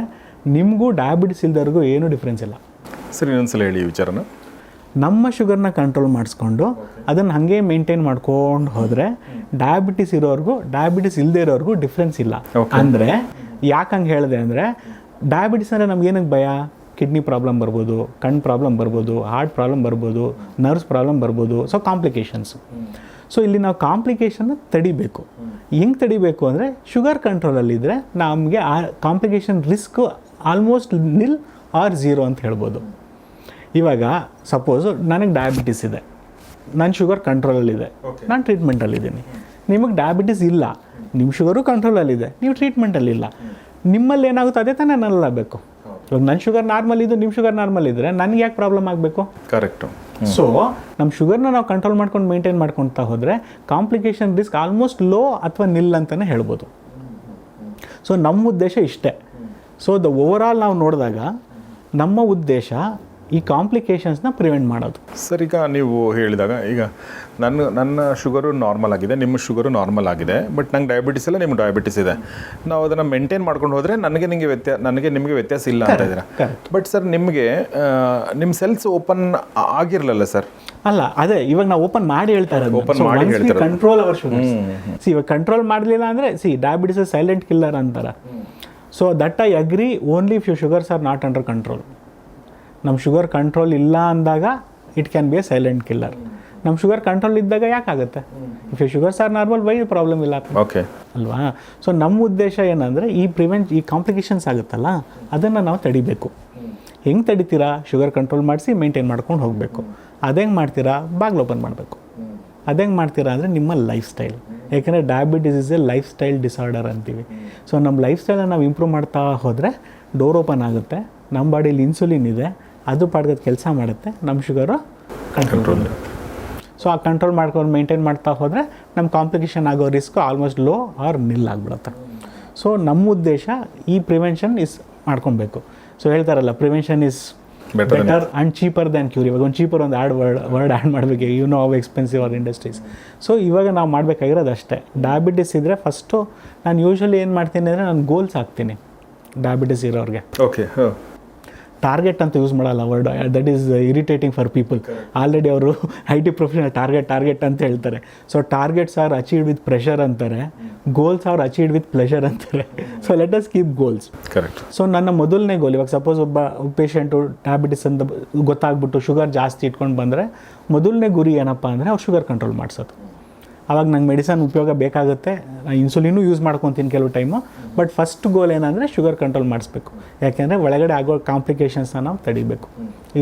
ನಿಮಗೂ ಡಯಾಬಿಟಿಸ್ ಇಲ್ದವ್ರಿಗೂ ಏನೂ ಡಿಫ್ರೆನ್ಸ್ ಇಲ್ಲ. ಸರಿ ಇನ್ನೊಂದ್ಸಲ ಹೇಳಿ ಈ ವಿಚಾರನ. ನಮ್ಮ ಶುಗರ್ನ ಕಂಟ್ರೋಲ್ ಮಾಡಿಸ್ಕೊಂಡು ಅದನ್ನು ಹಾಗೆ ಮೇಂಟೈನ್ ಮಾಡ್ಕೊಂಡು ಹೋದರೆ ಡಯಾಬಿಟಿಸ್ ಇರೋರಿಗೂ ಡಯಾಬಿಟಿಸ್ ಇಲ್ಲದೆ ಇರೋರ್ಗೂ ಡಿಫ್ರೆನ್ಸ್ ಇಲ್ಲ. ಅಂದರೆ ಯಾಕೆ ಹಂಗೆ ಹೇಳಿದೆ ಅಂದರೆ ಡಯಾಬಿಟಿಸ್ ಅಂದರೆ ನಮ್ಗೆ ಏನಕ್ಕೆ ಭಯ? ಕಿಡ್ನಿ ಪ್ರಾಬ್ಲಮ್ ಬರ್ಬೋದು ಕಣ್ಣು ಪ್ರಾಬ್ಲಮ್ ಬರ್ಬೋದು ಹಾರ್ಟ್ ಪ್ರಾಬ್ಲಮ್ ಬರ್ಬೋದು ನರ್ವ್ಸ್ ಪ್ರಾಬ್ಲಮ್ ಬರ್ಬೋದು. ಸೊ ಕಾಂಪ್ಲಿಕೇಷನ್ಸ್ ಸೊ ಇಲ್ಲಿ ನಾವು ಕಾಂಪ್ಲಿಕೇಶನ್ನ ತಡಿಬೇಕು. ಹೆಂಗೆ ತಡಿಬೇಕು ಅಂದರೆ ಶುಗರ್ ಕಂಟ್ರೋಲಲ್ಲಿದ್ದರೆ ನಮಗೆ ಆ complication risk almost nil or zero ಅಂತ ಹೇಳ್ಬೋದು. ಇವಾಗ ಸಪೋಸು ನನಗೆ ಡಯಾಬಿಟಿಸ್ ಇದೆ. ನನ್ನ ಶುಗರ್ ಕಂಟ್ರೋಲಲ್ಲಿದೆ ನಾನು ಟ್ರೀಟ್ಮೆಂಟಲ್ಲಿದ್ದೀನಿ ನಿಮಗೆ ಡಯಾಬಿಟಿಸ್ ಇಲ್ಲ. ನಿಮ್ಮ ಶುಗರು ಕಂಟ್ರೋಲಲ್ಲಿದೆ ನೀವು ಟ್ರೀಟ್ಮೆಂಟಲ್ಲಿಲ್ಲ ನಿಮ್ಮಲ್ಲಿ ಏನಾಗುತ್ತೆ ಅದೇ ತಾನೇ ಇವಾಗ ನನ್ನ ಶುಗರ್ ನಾರ್ಮಲ್ ಇದ್ದು ನಿಮ್ಮ ಶುಗರ್ ನಾರ್ಮಲ್ ಇದ್ದರೆ ನನಗೆ ಯಾಕೆ ಪ್ರಾಬ್ಲಮ್ ಆಗಬೇಕು? ಕರೆಕ್ಟು ಸೊ ನಮ್ಮ ಶುಗರ್ನ ನಾವು ಕಂಟ್ರೋಲ್ ಮಾಡ್ಕೊಂಡು ಮೇಂಟೈನ್ ಮಾಡ್ಕೊತಾ ಹೋದರೆ ಕಾಂಪ್ಲಿಕೇಶನ್ ರಿಸ್ಕ್ ಆಲ್ಮೋಸ್ಟ್ ಲೋ ಅಥವಾ ನಿಲ್ ಅಂತಲೇ ಹೇಳ್ಬೋದು. ಸೊ ನಮ್ಮ ಉದ್ದೇಶ ಇಷ್ಟೇ. ಸೊ ದ ಓವರಾಲ್ ನಾವು ನೋಡಿದಾಗ ನಮ್ಮ ಉದ್ದೇಶ ಈ ಕಾಂಪ್ಲಿಕೇಶನ್ಸ್ನ ಪ್ರಿವೆಂಟ್ ಮಾಡೋದು. ಸರ್ ಈಗ ನೀವು ಹೇಳಿದಾಗ ಈಗ ನನ್ನ ನನ್ನ ಶುಗರು ನಾರ್ಮಲ್ ಆಗಿದೆ ನಿಮ್ಮ ಶುಗರು ನಾರ್ಮಲ್ ಆಗಿದೆ ಬಟ್ ನಂಗೆ ಡಯಾಬಿಟಿಸ್ ಇಲ್ಲ ನಿಮ್ಗೆ ಡಯಾಬಿಟಿಸ್ ಇದೆ. ನಾವು ಅದನ್ನು ಮೇಂಟೈನ್ ಮಾಡ್ಕೊಂಡು ಹೋದರೆ ನನಗೆ ನಿಮಗೆ ವ್ಯತ್ಯಾಸ ನನಗೆ ನಿಮಗೆ ವ್ಯತ್ಯಾಸ ಇಲ್ಲ ಅಂತ ಇದ್ದೀರಾ. ಬಟ್ ಸರ್ ನಿಮಗೆ ನಿಮ್ಮ ಸೆಲ್ಸ್ ಓಪನ್ ಆಗಿರಲಿಲ್ಲ ಸರ್ ಅಲ್ಲ ಅದೇ ಇವಾಗ ನಾವು ಓಪನ್ ಮಾಡಿ ಹೇಳ್ತಾ ಓಪನ್ ಮಾಡಿ ಇರೋದು. ಕಂಟ್ರೋಲ್ ಅವರ್ ಶುಗರ್ ಸಿ ಇವಾಗ ಕಂಟ್ರೋಲ್ ಮಾಡಲಿಲ್ಲ ಅಂದರೆ ಸಿ ಡಯಾಬಿಟಿಸ್ ಸೈಲೆಂಟ್ ಕಿಲ್ಲರ್ ಅಂತಾರೆ. So that I agree only if you sugars are not under control ನಮ್ಮ ಶುಗರ್ ಕಂಟ್ರೋಲ್ ಇಲ್ಲ ಅಂದಾಗ it can be a silent killer ನಮ್ಮ ಶುಗರ್ ಕಂಟ್ರೋಲ್ ಇದ್ದಾಗ ಯಾಕಾಗುತ್ತೆ if you sugars are normal by problem ಇಲ್ಲ? Okay ಅಲ್ವಾ? So ನಮ್ಮ ಉದ್ದೇಶ ಏನಂದರೆ ಈ ಪ್ರಿವೆಂಟ್ ಈ ಕಾಂಪ್ಲಿಕೇಶನ್ಸ್ ಆಗುತ್ತಲ್ಲ ಅದನ್ನು ನಾವು ತಡಿಬೇಕು. ಹೆಂಗೆ ತಡಿತೀರಾ? ಶುಗರ್ ಕಂಟ್ರೋಲ್ ಮಾಡಿಸಿ ಮೇಂಟೈನ್ ಮಾಡ್ಕೊಂಡು ಹೋಗಬೇಕು. ಅದೇಂಗೆ ಮಾಡ್ತೀರಾ? ಬಾಗ್ಲು ಓಪನ್ ಮಾಡಬೇಕು. ಅದೇಂಗೆ ಮಾಡ್ತೀರಾ ಅಂದರೆ ನಿಮ್ಮ ಲೈಫ್ ಸ್ಟೈಲ್ ಯಾಕೆಂದರೆ diabetes is a lifestyle disorder ಅಂತೀವಿ. ಸೊ ನಮ್ಮ ಲೈಫ್ ಸ್ಟೈಲನ್ನು ನಾವು ಇಂಪ್ರೂವ್ ಮಾಡ್ತಾ ಹೋದರೆ ಡೋರ್ ಓಪನ್ ಆಗುತ್ತೆ. ನಮ್ಮ ಬಾಡೀಲಿ ಇನ್ಸುಲಿನ್ ಇದೆ. ಅದು ಪಾಡ್ಗದ ಕೆಲಸ ಮಾಡುತ್ತೆ. ನಮ್ಮ ಶುಗರು ಕಂಟ್ರೋಲ್ ಸೊ ಆ ಕಂಟ್ರೋಲ್ ಮಾಡ್ಕೊಂಡು ಮೇಂಟೈನ್ ಮಾಡ್ತಾ ಹೋದರೆ ನಮ್ಮ ಕಾಂಪ್ಲಿಕೇಶನ್ ಆಗೋ risk almost low or nil ಆಗಿಬಿಡುತ್ತೆ. ಸೊ ನಮ್ಮ ಉದ್ದೇಶ ಈ ಪ್ರಿವೆನ್ಷನ್ ಇಸ್ ಮಾಡ್ಕೊಬೇಕು. ಸೊ ಹೇಳ್ತಾರಲ್ಲ prevention is better and cheaper than cure ಇವಾಗ ಒಂದು ಚೀಪರ್ ಒಂದು ಆ್ಯಡ್ ವರ್ಡ್ ವರ್ಡ್ ಆ್ಯಡ್ ಮಾಡಬೇಕು. You know how expensive are industries so ಇವಾಗ ನಾವು ಮಾಡಬೇಕಾಗಿರೋದು ಅಷ್ಟೇ. ಡಯಾಬಿಟಿಸ್ ಇದ್ದರೆ ಫಸ್ಟು ನಾನು ಯೂಶ್ವಲಿ ಏನು ಮಾಡ್ತೀನಿ ಅಂದರೆ ನಾನು ಗೋಲ್ಸ್ ಹಾಕ್ತೀನಿ. ಡಯಾಬಿಟಿಸ್ ಇರೋರಿಗೆ. ಓಕೆ ಟಾರ್ಗೆಟ್ ಅಂತ ಯೂಸ್ ಮಾಡಲ್ಲ word that is irritating for people already ಅವರು I T professional target target ಅಂತ ಹೇಳ್ತಾರೆ. So targets are achieved with pressure ಅಂತಾರೆ. Goals are achieved with pleasure ಅಂತಾರೆ. So let us keep goals correct so ನನ್ನ ಮೊದಲನೇ ಗೋಲ್ ಇವಾಗ suppose ಒಬ್ಬ patient diabetes ಅಂತ ಗೊತ್ತಾಗ್ಬಿಟ್ಟು ಶುಗರ್ ಜಾಸ್ತಿ ಇಟ್ಕೊಂಡು ಬಂದರೆ ಮೊದಲನೇ ಗುರಿ ಏನಪ್ಪ ಅಂದರೆ ಅವ್ರು ಶುಗರ್ ಕಂಟ್ರೋಲ್ ಮಾಡಿಸೋದು. ಆವಾಗ ನಂಗೆ ಮೆಡಿಸನ್ ಉಪಯೋಗ ಬೇಕಾಗುತ್ತೆ. ಇನ್ಸುಲಿನೂ ಯೂಸ್ ಮಾಡ್ಕೊತೀನಿ ಕೆಲವು ಟೈಮು ಬಟ್ ಫಸ್ಟ್ ಗೋಲ್ ಏನಂದರೆ ಶುಗರ್ ಕಂಟ್ರೋಲ್ ಮಾಡಿಸ್ಬೇಕು. ಯಾಕೆಂದರೆ ಒಳಗಡೆ ಆಗೋ ಕಾಂಪ್ಲಿಕೇಶನ್ಸ್ನ ನಾವು ತಡಿಬೇಕು.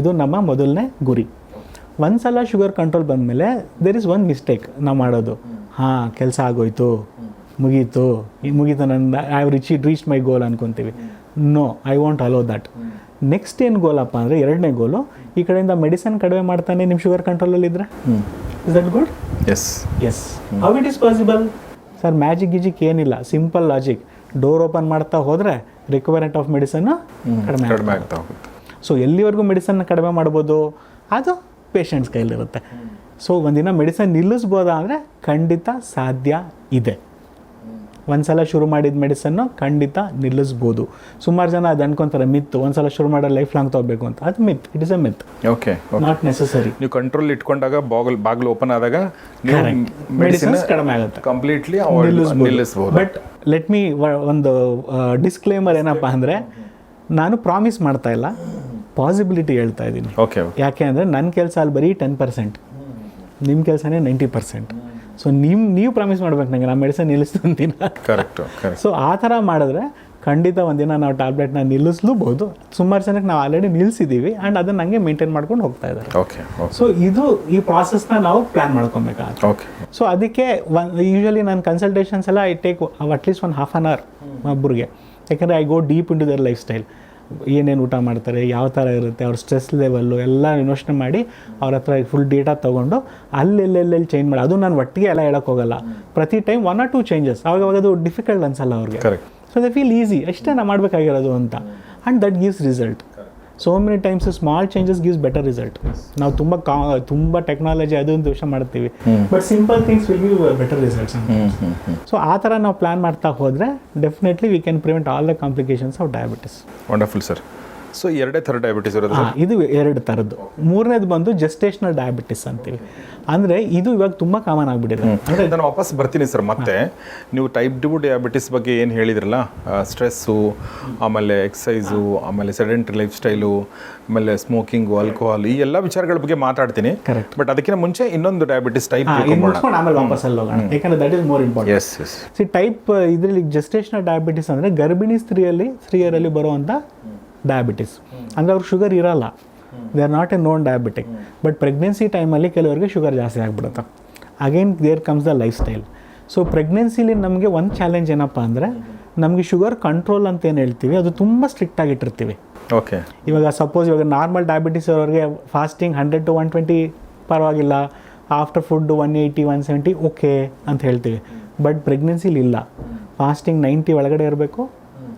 ಇದು ನಮ್ಮ ಮೊದಲನೇ ಗುರಿ. ಒಂದ್ಸಲ ಶುಗರ್ ಕಂಟ್ರೋಲ್ ಬಂದಮೇಲೆ ದೇರ್ ಇಸ್ ಒನ್ ಮಿಸ್ಟೇಕ್ ನಾವು ಮಾಡೋದು. ಹಾಂ, ಕೆಲಸ ಆಗೋಯ್ತು, ಮುಗೀತು. ಮುಗೀತು ನನ್ನ I have rich reach my goal ಅನ್ಕೊತೀವಿ. No I want allow that next ಏನು ಗೋಲಪ್ಪ ಅಂದರೆ ಎರಡನೇ ಗೋಲು ಈ ಕಡೆಯಿಂದ ಮೆಡಿಸನ್ ಕಡಿಮೆ ಮಾಡ್ತಾನೆ ನಿಮ್ಮ sugar ಕಂಟ್ರೋಲಲ್ಲಿದ್ದರೆ is that good yes yes how it is possible sir magic ಗಿಜಿಕ್ ಏನಿಲ್ಲ. ಸಿಂಪಲ್ ಲಾಜಿಕ್ ಡೋರ್ ಓಪನ್ ಮಾಡ್ತಾ ಹೋದರೆ ರಿಕ್ವೈರ್ಮೆಂಟ್ ಆಫ್ ಮೆಡಿಸನ್ನು ಕಡಿಮೆ ಕಡಿಮೆ ಆಗ್ತಾ ಹೋಗುತ್ತೆ. ಸೊ ಎಲ್ಲಿವರೆಗೂ ಮೆಡಿಸನ್ನ ಕಡಿಮೆ ಮಾಡ್ಬೋದು? ಅದು ಪೇಷಂಟ್ಸ್ ಕೈಲಿರುತ್ತೆ. ಸೊ ಒಂದಿನ ಮೆಡಿಸನ್ ನಿಲ್ಲಿಸ್ಬೋದಾ ಅಂದರೆ ಖಂಡಿತ ಸಾಧ್ಯ ಇದೆ. ಒಂದ್ಸಲ ಶುರು ಮಾಡಿದ ಮೆಡಿಸನ್ನು ಖಂಡಿತ ನಿಲ್ಲಿಸ್ಬೋದು. ಸುಮಾರು ಜನ ಅದು ಅನ್ಕೊಂತಾರೆ ಮಿತ್ ಒಂದ್ಸಲ ಶುರು ಮಾಡೋ ಲೈಫ್ ಲಾಂಗ್ ತಗೋಬೇಕು ಅಂತ. ಅದು myth it is a myth okay not necessary ನೀವು ಕಂಟ್ರೋಲ್ ಇಟ್ಕೊಂಡಾಗ ಬಾಗಿಲು ಬಾಗಿಲು ಓಪನ್ ಆದಾಗ ಮೆಡಿಸಿನ್ಸ್ ಕಡಿಮೆ ಆಗುತ್ತೆ. ಕಂಪ್ಲೀಟ್ಲಿ ನಿಲ್ಲಿಸ್ಬೋದು. ಬಟ್ ಲೆಟ್ ಮೀ ಒಂದು ಡಿಸ್ಕ್ಲೇಮರ್ ಏನಪ್ಪ ಅಂದರೆ ನಾನು ಪ್ರಾಮಿಸ್ ಮಾಡ್ತಾ ಇಲ್ಲ ಪಾಸಿಬಿಲಿಟಿ ಹೇಳ್ತಾ ಇದ್ದೀನಿ. ಓಕೆ ಯಾಕೆ ಅಂದರೆ ನನ್ನ ಕೆಲಸ ಅಲ್ಲಿ ಬರೀ ಟೆನ್ ಪರ್ಸೆಂಟ್ ನಿಮ್ಮ ಕೆಲಸನೇ ನೈಂಟಿ ಪರ್ಸೆಂಟ್ ಸೊ ನಿಮ್ಮ ನೀವು ಪ್ರಾಮಿಸ್ ಮಾಡ್ಬೇಕು ನನಗೆ ನಾನು ಮೆಡಿಸನ್ ನಿಲ್ಲಿಸ್ತೀನಿ ದಿನ ಕರೆಕ್ಟು ಸೊ ಆ ಥರ ಮಾಡಿದ್ರೆ ಖಂಡಿತ ಒಂದಿನ ನಾವು ಟ್ಯಾಬ್ಲೆಟ್ನ ನಿಲ್ಲಿಸ್ಲೂಬಹುದು. ಸುಮಾರು ಜನಕ್ಕೆ ನಾವು ಆಲ್ರೆಡಿ ನಿಲ್ಲಿಸಿದ್ದೀವಿ ಆ್ಯಂಡ್ ಅದನ್ನ ಹಂಗೆ ಮೇಂಟೈನ್ ಮಾಡ್ಕೊಂಡು ಹೋಗ್ತಾ ಇದ್ದಾರೆ ಓಕೆ ಓಕೆ ಸೊ ಇದು ಈ ಪ್ರಾಸೆಸ್ನ ನಾವು ಪ್ಲ್ಯಾನ್ ಮಾಡ್ಕೊಬೇಕಾಗುತ್ತೆ. ಓಕೆ ಸೊ ಅದಕ್ಕೆ ಒನ್ ಯೂಶಲಿ ನನ್ನ ಕನ್ಸಲ್ಟೇಷನ್ಸ್ ಎಲ್ಲ ಐ ಟೇಕ್ ಅಟ್ಲೀಸ್ಟ್ ಒಂದು ಹಾಫ್ ಆನ್ ಅವರ್ ಒಬ್ಬರಿಗೆ ಯಾಕಂದರೆ I go deep into their lifestyle ಏನೇನು ಊಟ ಮಾಡ್ತಾರೆ ಯಾವ ಥರ ಇರುತ್ತೆ ಅವ್ರ ಸ್ಟ್ರೆಸ್ ಲೆವೆಲ್ಲು ಎಲ್ಲ ಯೋಚನೆ ಮಾಡಿ ಅವ್ರ ಹತ್ರ ಫುಲ್ ಡೇಟಾ ತೊಗೊಂಡು ಅಲ್ಲೆಲ್ಲೆಲ್ಲೆಲ್ಲಿ ಚೇಂಜ್ ಮಾಡಿ. ಅದು ನಾನು ಒಟ್ಟಿಗೆ ಎಲ್ಲ ಹೇಳೋಕೆ ಹೋಗಲ್ಲ. ಪ್ರತಿ time one or two changes ಅವಾಗ ಅವಾಗ ಅದು ಡಿಫಿಕಲ್ಟ್ ಅನ್ಸಲ್ಲ ಅವ್ರಿಗೆ. ಸೊ ದೇ ಫೀಲ್ ಈಸಿ ಅಷ್ಟೇ ನಾನು ಮಾಡಬೇಕಾಗಿರೋದು ಅಂತ. And that gives result so many times small changes gives better result ನಾವು ತುಂಬ ಕಾ ತುಂಬ ಟೆಕ್ನಾಲಜಿ ಅದು ಒಂದು ವಿಷಯ ಮಾಡ್ತೀವಿ but simple things will give better results so ಆ ಥರ ನಾವು ಪ್ಲ್ಯಾನ್ ಮಾಡ್ತಾ ಹೋದರೆ definitely we can prevent all the complications of diabetes wonderful sir so ಎರಡೇ ಥರ ಡಯಾಬಿಟಿಸ್ ಇರೋದು ಹಾಂ ಇದು ಎರಡು ಥರದ್ದು. ಮೂರನೇದು ಬಂದು ಜಸ್ಟೇಷನಲ್ ಡಯಾಬಿಟಿಸ್ ಅಂತೀವಿ. ಅಂದರೆ ಇದು ಇವಾಗ ತುಂಬ ಕಾಮನ್ ಆಗಿಬಿಟ್ಟಿದೆ. ಅಂದರೆ ನಾನು ವಾಪಸ್ ಬರ್ತೀನಿ ಸರ್ ಮತ್ತೆ ನೀವು ಟೈಪ್ ಟು ಡಯಾಬಿಟಿಸ್ ಬಗ್ಗೆ ಏನು ಹೇಳಿದ್ರಲ್ಲ ಸ್ಟ್ರೆಸ್ಸು ಆಮೇಲೆ ಎಕ್ಸಸೈಸು ಆಮೇಲೆ ಸೆಡೆಂಟ್ರಿ ಲೈಫ್ ಸ್ಟೈಲು ಆಮೇಲೆ ಸ್ಮೋಕಿಂಗು ಆಲ್ಕೋಹಾಲ್ ಈ ಎಲ್ಲ ವಿಚಾರಗಳ ಬಗ್ಗೆ ಮಾತಾಡ್ತೀನಿ. ಕರೆಕ್ಟ್ ಬಟ್ ಅದಕ್ಕಿಂತ ಮುಂಚೆ ಇನ್ನೊಂದು ಡಯಾಬಿಟಿಸ್ ಟೈಪ್ ಆಮೇಲೆ ವಾಪಸ್ ಅಲ್ಲಿ ಹೋಗೋಣ. ಯಾಕಂದ್ರೆ that is more important S S C type ಇದರಲ್ಲಿ ಜಸ್ಟೇಷನಲ್ ಡಯಾಬಿಟಿಸ್ ಅಂದರೆ ಗರ್ಭಿಣಿ ಸ್ತ್ರೀಯಲ್ಲಿ ಸ್ತ್ರೀಯರಲ್ಲಿ ಬರುವಂಥ ಡಯಾಬಿಟಿಸ್ ಅಂದರೆ ಅವ್ರಿಗೆ ಶುಗರ್ ಇರಲ್ಲ. They are not a known diabetic but pregnancy ಟೈಮಲ್ಲಿ ಕೆಲವರಿಗೆ ಶುಗರ್ ಜಾಸ್ತಿ ಆಗಿಬಿಡುತ್ತೆ. Again there comes the lifestyle so ಪ್ರೆಗ್ನೆನ್ಸಿಲಿ ನಮಗೆ ಒಂದು ಚಾಲೆಂಜ್ ಏನಪ್ಪ ಅಂದರೆ ನಮಗೆ ಶುಗರ್ ಕಂಟ್ರೋಲ್ ಅಂತ ಏನು ಹೇಳ್ತೀವಿ ಅದು ತುಂಬ ಸ್ಟ್ರಿಕ್ಟ್ ಆಗಿಟ್ಟಿರ್ತೀವಿ ಓಕೆ ಇವಾಗ ಸಪೋಸ್ ಇವಾಗ ನಾರ್ಮಲ್ ಡಯಾಬಿಟಿಸ್ ಅವ್ರಿಗೆ fasting hundred to one twenty ಪರವಾಗಿಲ್ಲ. After food one eighty one seventy okay ಅಂತ ಹೇಳ್ತೀವಿ. ಬಟ್ ಪ್ರೆಗ್ನೆನ್ಸಿಲಿ ಇಲ್ಲ. ಫಾಸ್ಟಿಂಗ್ ನೈಂಟಿ ಒಳಗಡೆ ಇರಬೇಕು.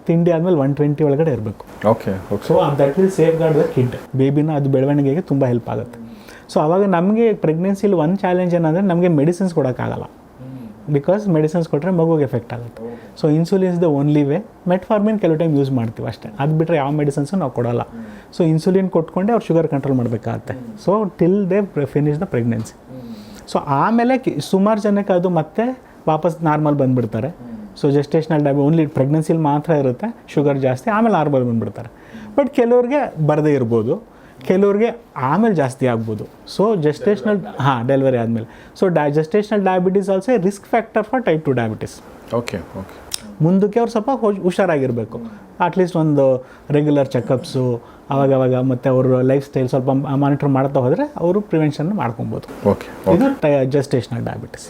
ತಿಂಡಿ ಆದಮೇಲೆ ಒನ್ ಟ್ವೆಂಟಿ ಒಳಗಡೆ ಇರಬೇಕು. Okay okay so that will safeguard the kid ಬೇಬಿನ ಅದು ಬೆಳವಣಿಗೆಗೆ ತುಂಬ ಹೆಲ್ಪ್ ಆಗುತ್ತೆ. ಸೊ ಅವಾಗ ನಮಗೆ ಪ್ರೆಗ್ನೆನ್ಸಿಲಿ ಒಂದು ಚಾಲೆಂಜ್ ಏನಂದರೆ ನಮಗೆ ಮೆಡಿಸಿನ್ಸ್ ಕೊಡೋಕ್ಕಾಗಲ್ಲ. ಬಿಕಾಸ್ ಮೆಡಿಸಿನ್ಸ್ ಕೊಟ್ಟರೆ ಮಗುಗೆ ಎಫೆಕ್ಟ್ ಆಗುತ್ತೆ. So insulin's the only way metformin ಕೆಲವು ಟೈಮ್ ಯೂಸ್ ಮಾಡ್ತೀವಿ ಅಷ್ಟೇ. ಅದು ಬಿಟ್ಟರೆ ಯಾವ ಮೆಡಿಸಿನ್ಸು ನಾವು ಕೊಡೋಲ್ಲ. ಸೊ ಇನ್ಸುಲಿನ್ ಕೊಟ್ಕೊಂಡೆ ಅವ್ರು ಶುಗರ್ ಕಂಟ್ರೋಲ್ ಮಾಡಬೇಕಾಗತ್ತೆ. So till they finish the pregnancy so ಆಮೇಲೆ ಸುಮಾರು ಜನಕ್ಕೆ ಅದು ಮತ್ತೆ ವಾಪಸ್ ನಾರ್ಮಲ್ ಬಂದುಬಿಡ್ತಾರೆ. ಸೊ ಜೆಸ್ಟೇಷನಲ್ ಡಯಾಬಿ ಓನ್ಲಿ ಪ್ರೆಗ್ನೆನ್ಸಿಲಿ ಮಾತ್ರ ಇರುತ್ತೆ ಶುಗರ್ ಜಾಸ್ತಿ ಆಮೇಲೆ ನಾರ್ಮಲ್ ಬಂದುಬಿಡ್ತಾರೆ. ಬಟ್ ಕೆಲವ್ರಿಗೆ ಬರದೇ ಇರ್ಬೋದು ಕೆಲವ್ರಿಗೆ ಆಮೇಲೆ ಜಾಸ್ತಿ ಆಗ್ಬೋದು. ಸೊ ಜೆಸ್ಟೇಷನಲ್ ಹಾಂ ಡೆಲಿವರಿ ಆದಮೇಲೆ. So the gestational diabetes also risk factor for type two diabetes okay okay ಮುಂದಕ್ಕೆ ಅವ್ರು ಸ್ವಲ್ಪ ಹುಷ್- ಹುಷಾರಾಗಿರಬೇಕು. ಅಟ್ಲೀಸ್ಟ್ ಒಂದು ರೆಗ್ಯುಲರ್ ಚೆಕಪ್ಸು ಅವಾಗ ಅವಾಗ ಮತ್ತು ಅವರು ಲೈಫ್ ಸ್ಟೈಲ್ ಸ್ವಲ್ಪ ಮಾನಿಟರ್ ಮಾಡ್ತಾ ಹೋದರೆ ಅವರು ಪ್ರಿವೆನ್ಷನ್ ಮಾಡ್ಕೊಬೋದು. ಓಕೆ ಇದು ಜೆಸ್ಟೇಷನಲ್ ಡಯಾಬಿಟಿಸ್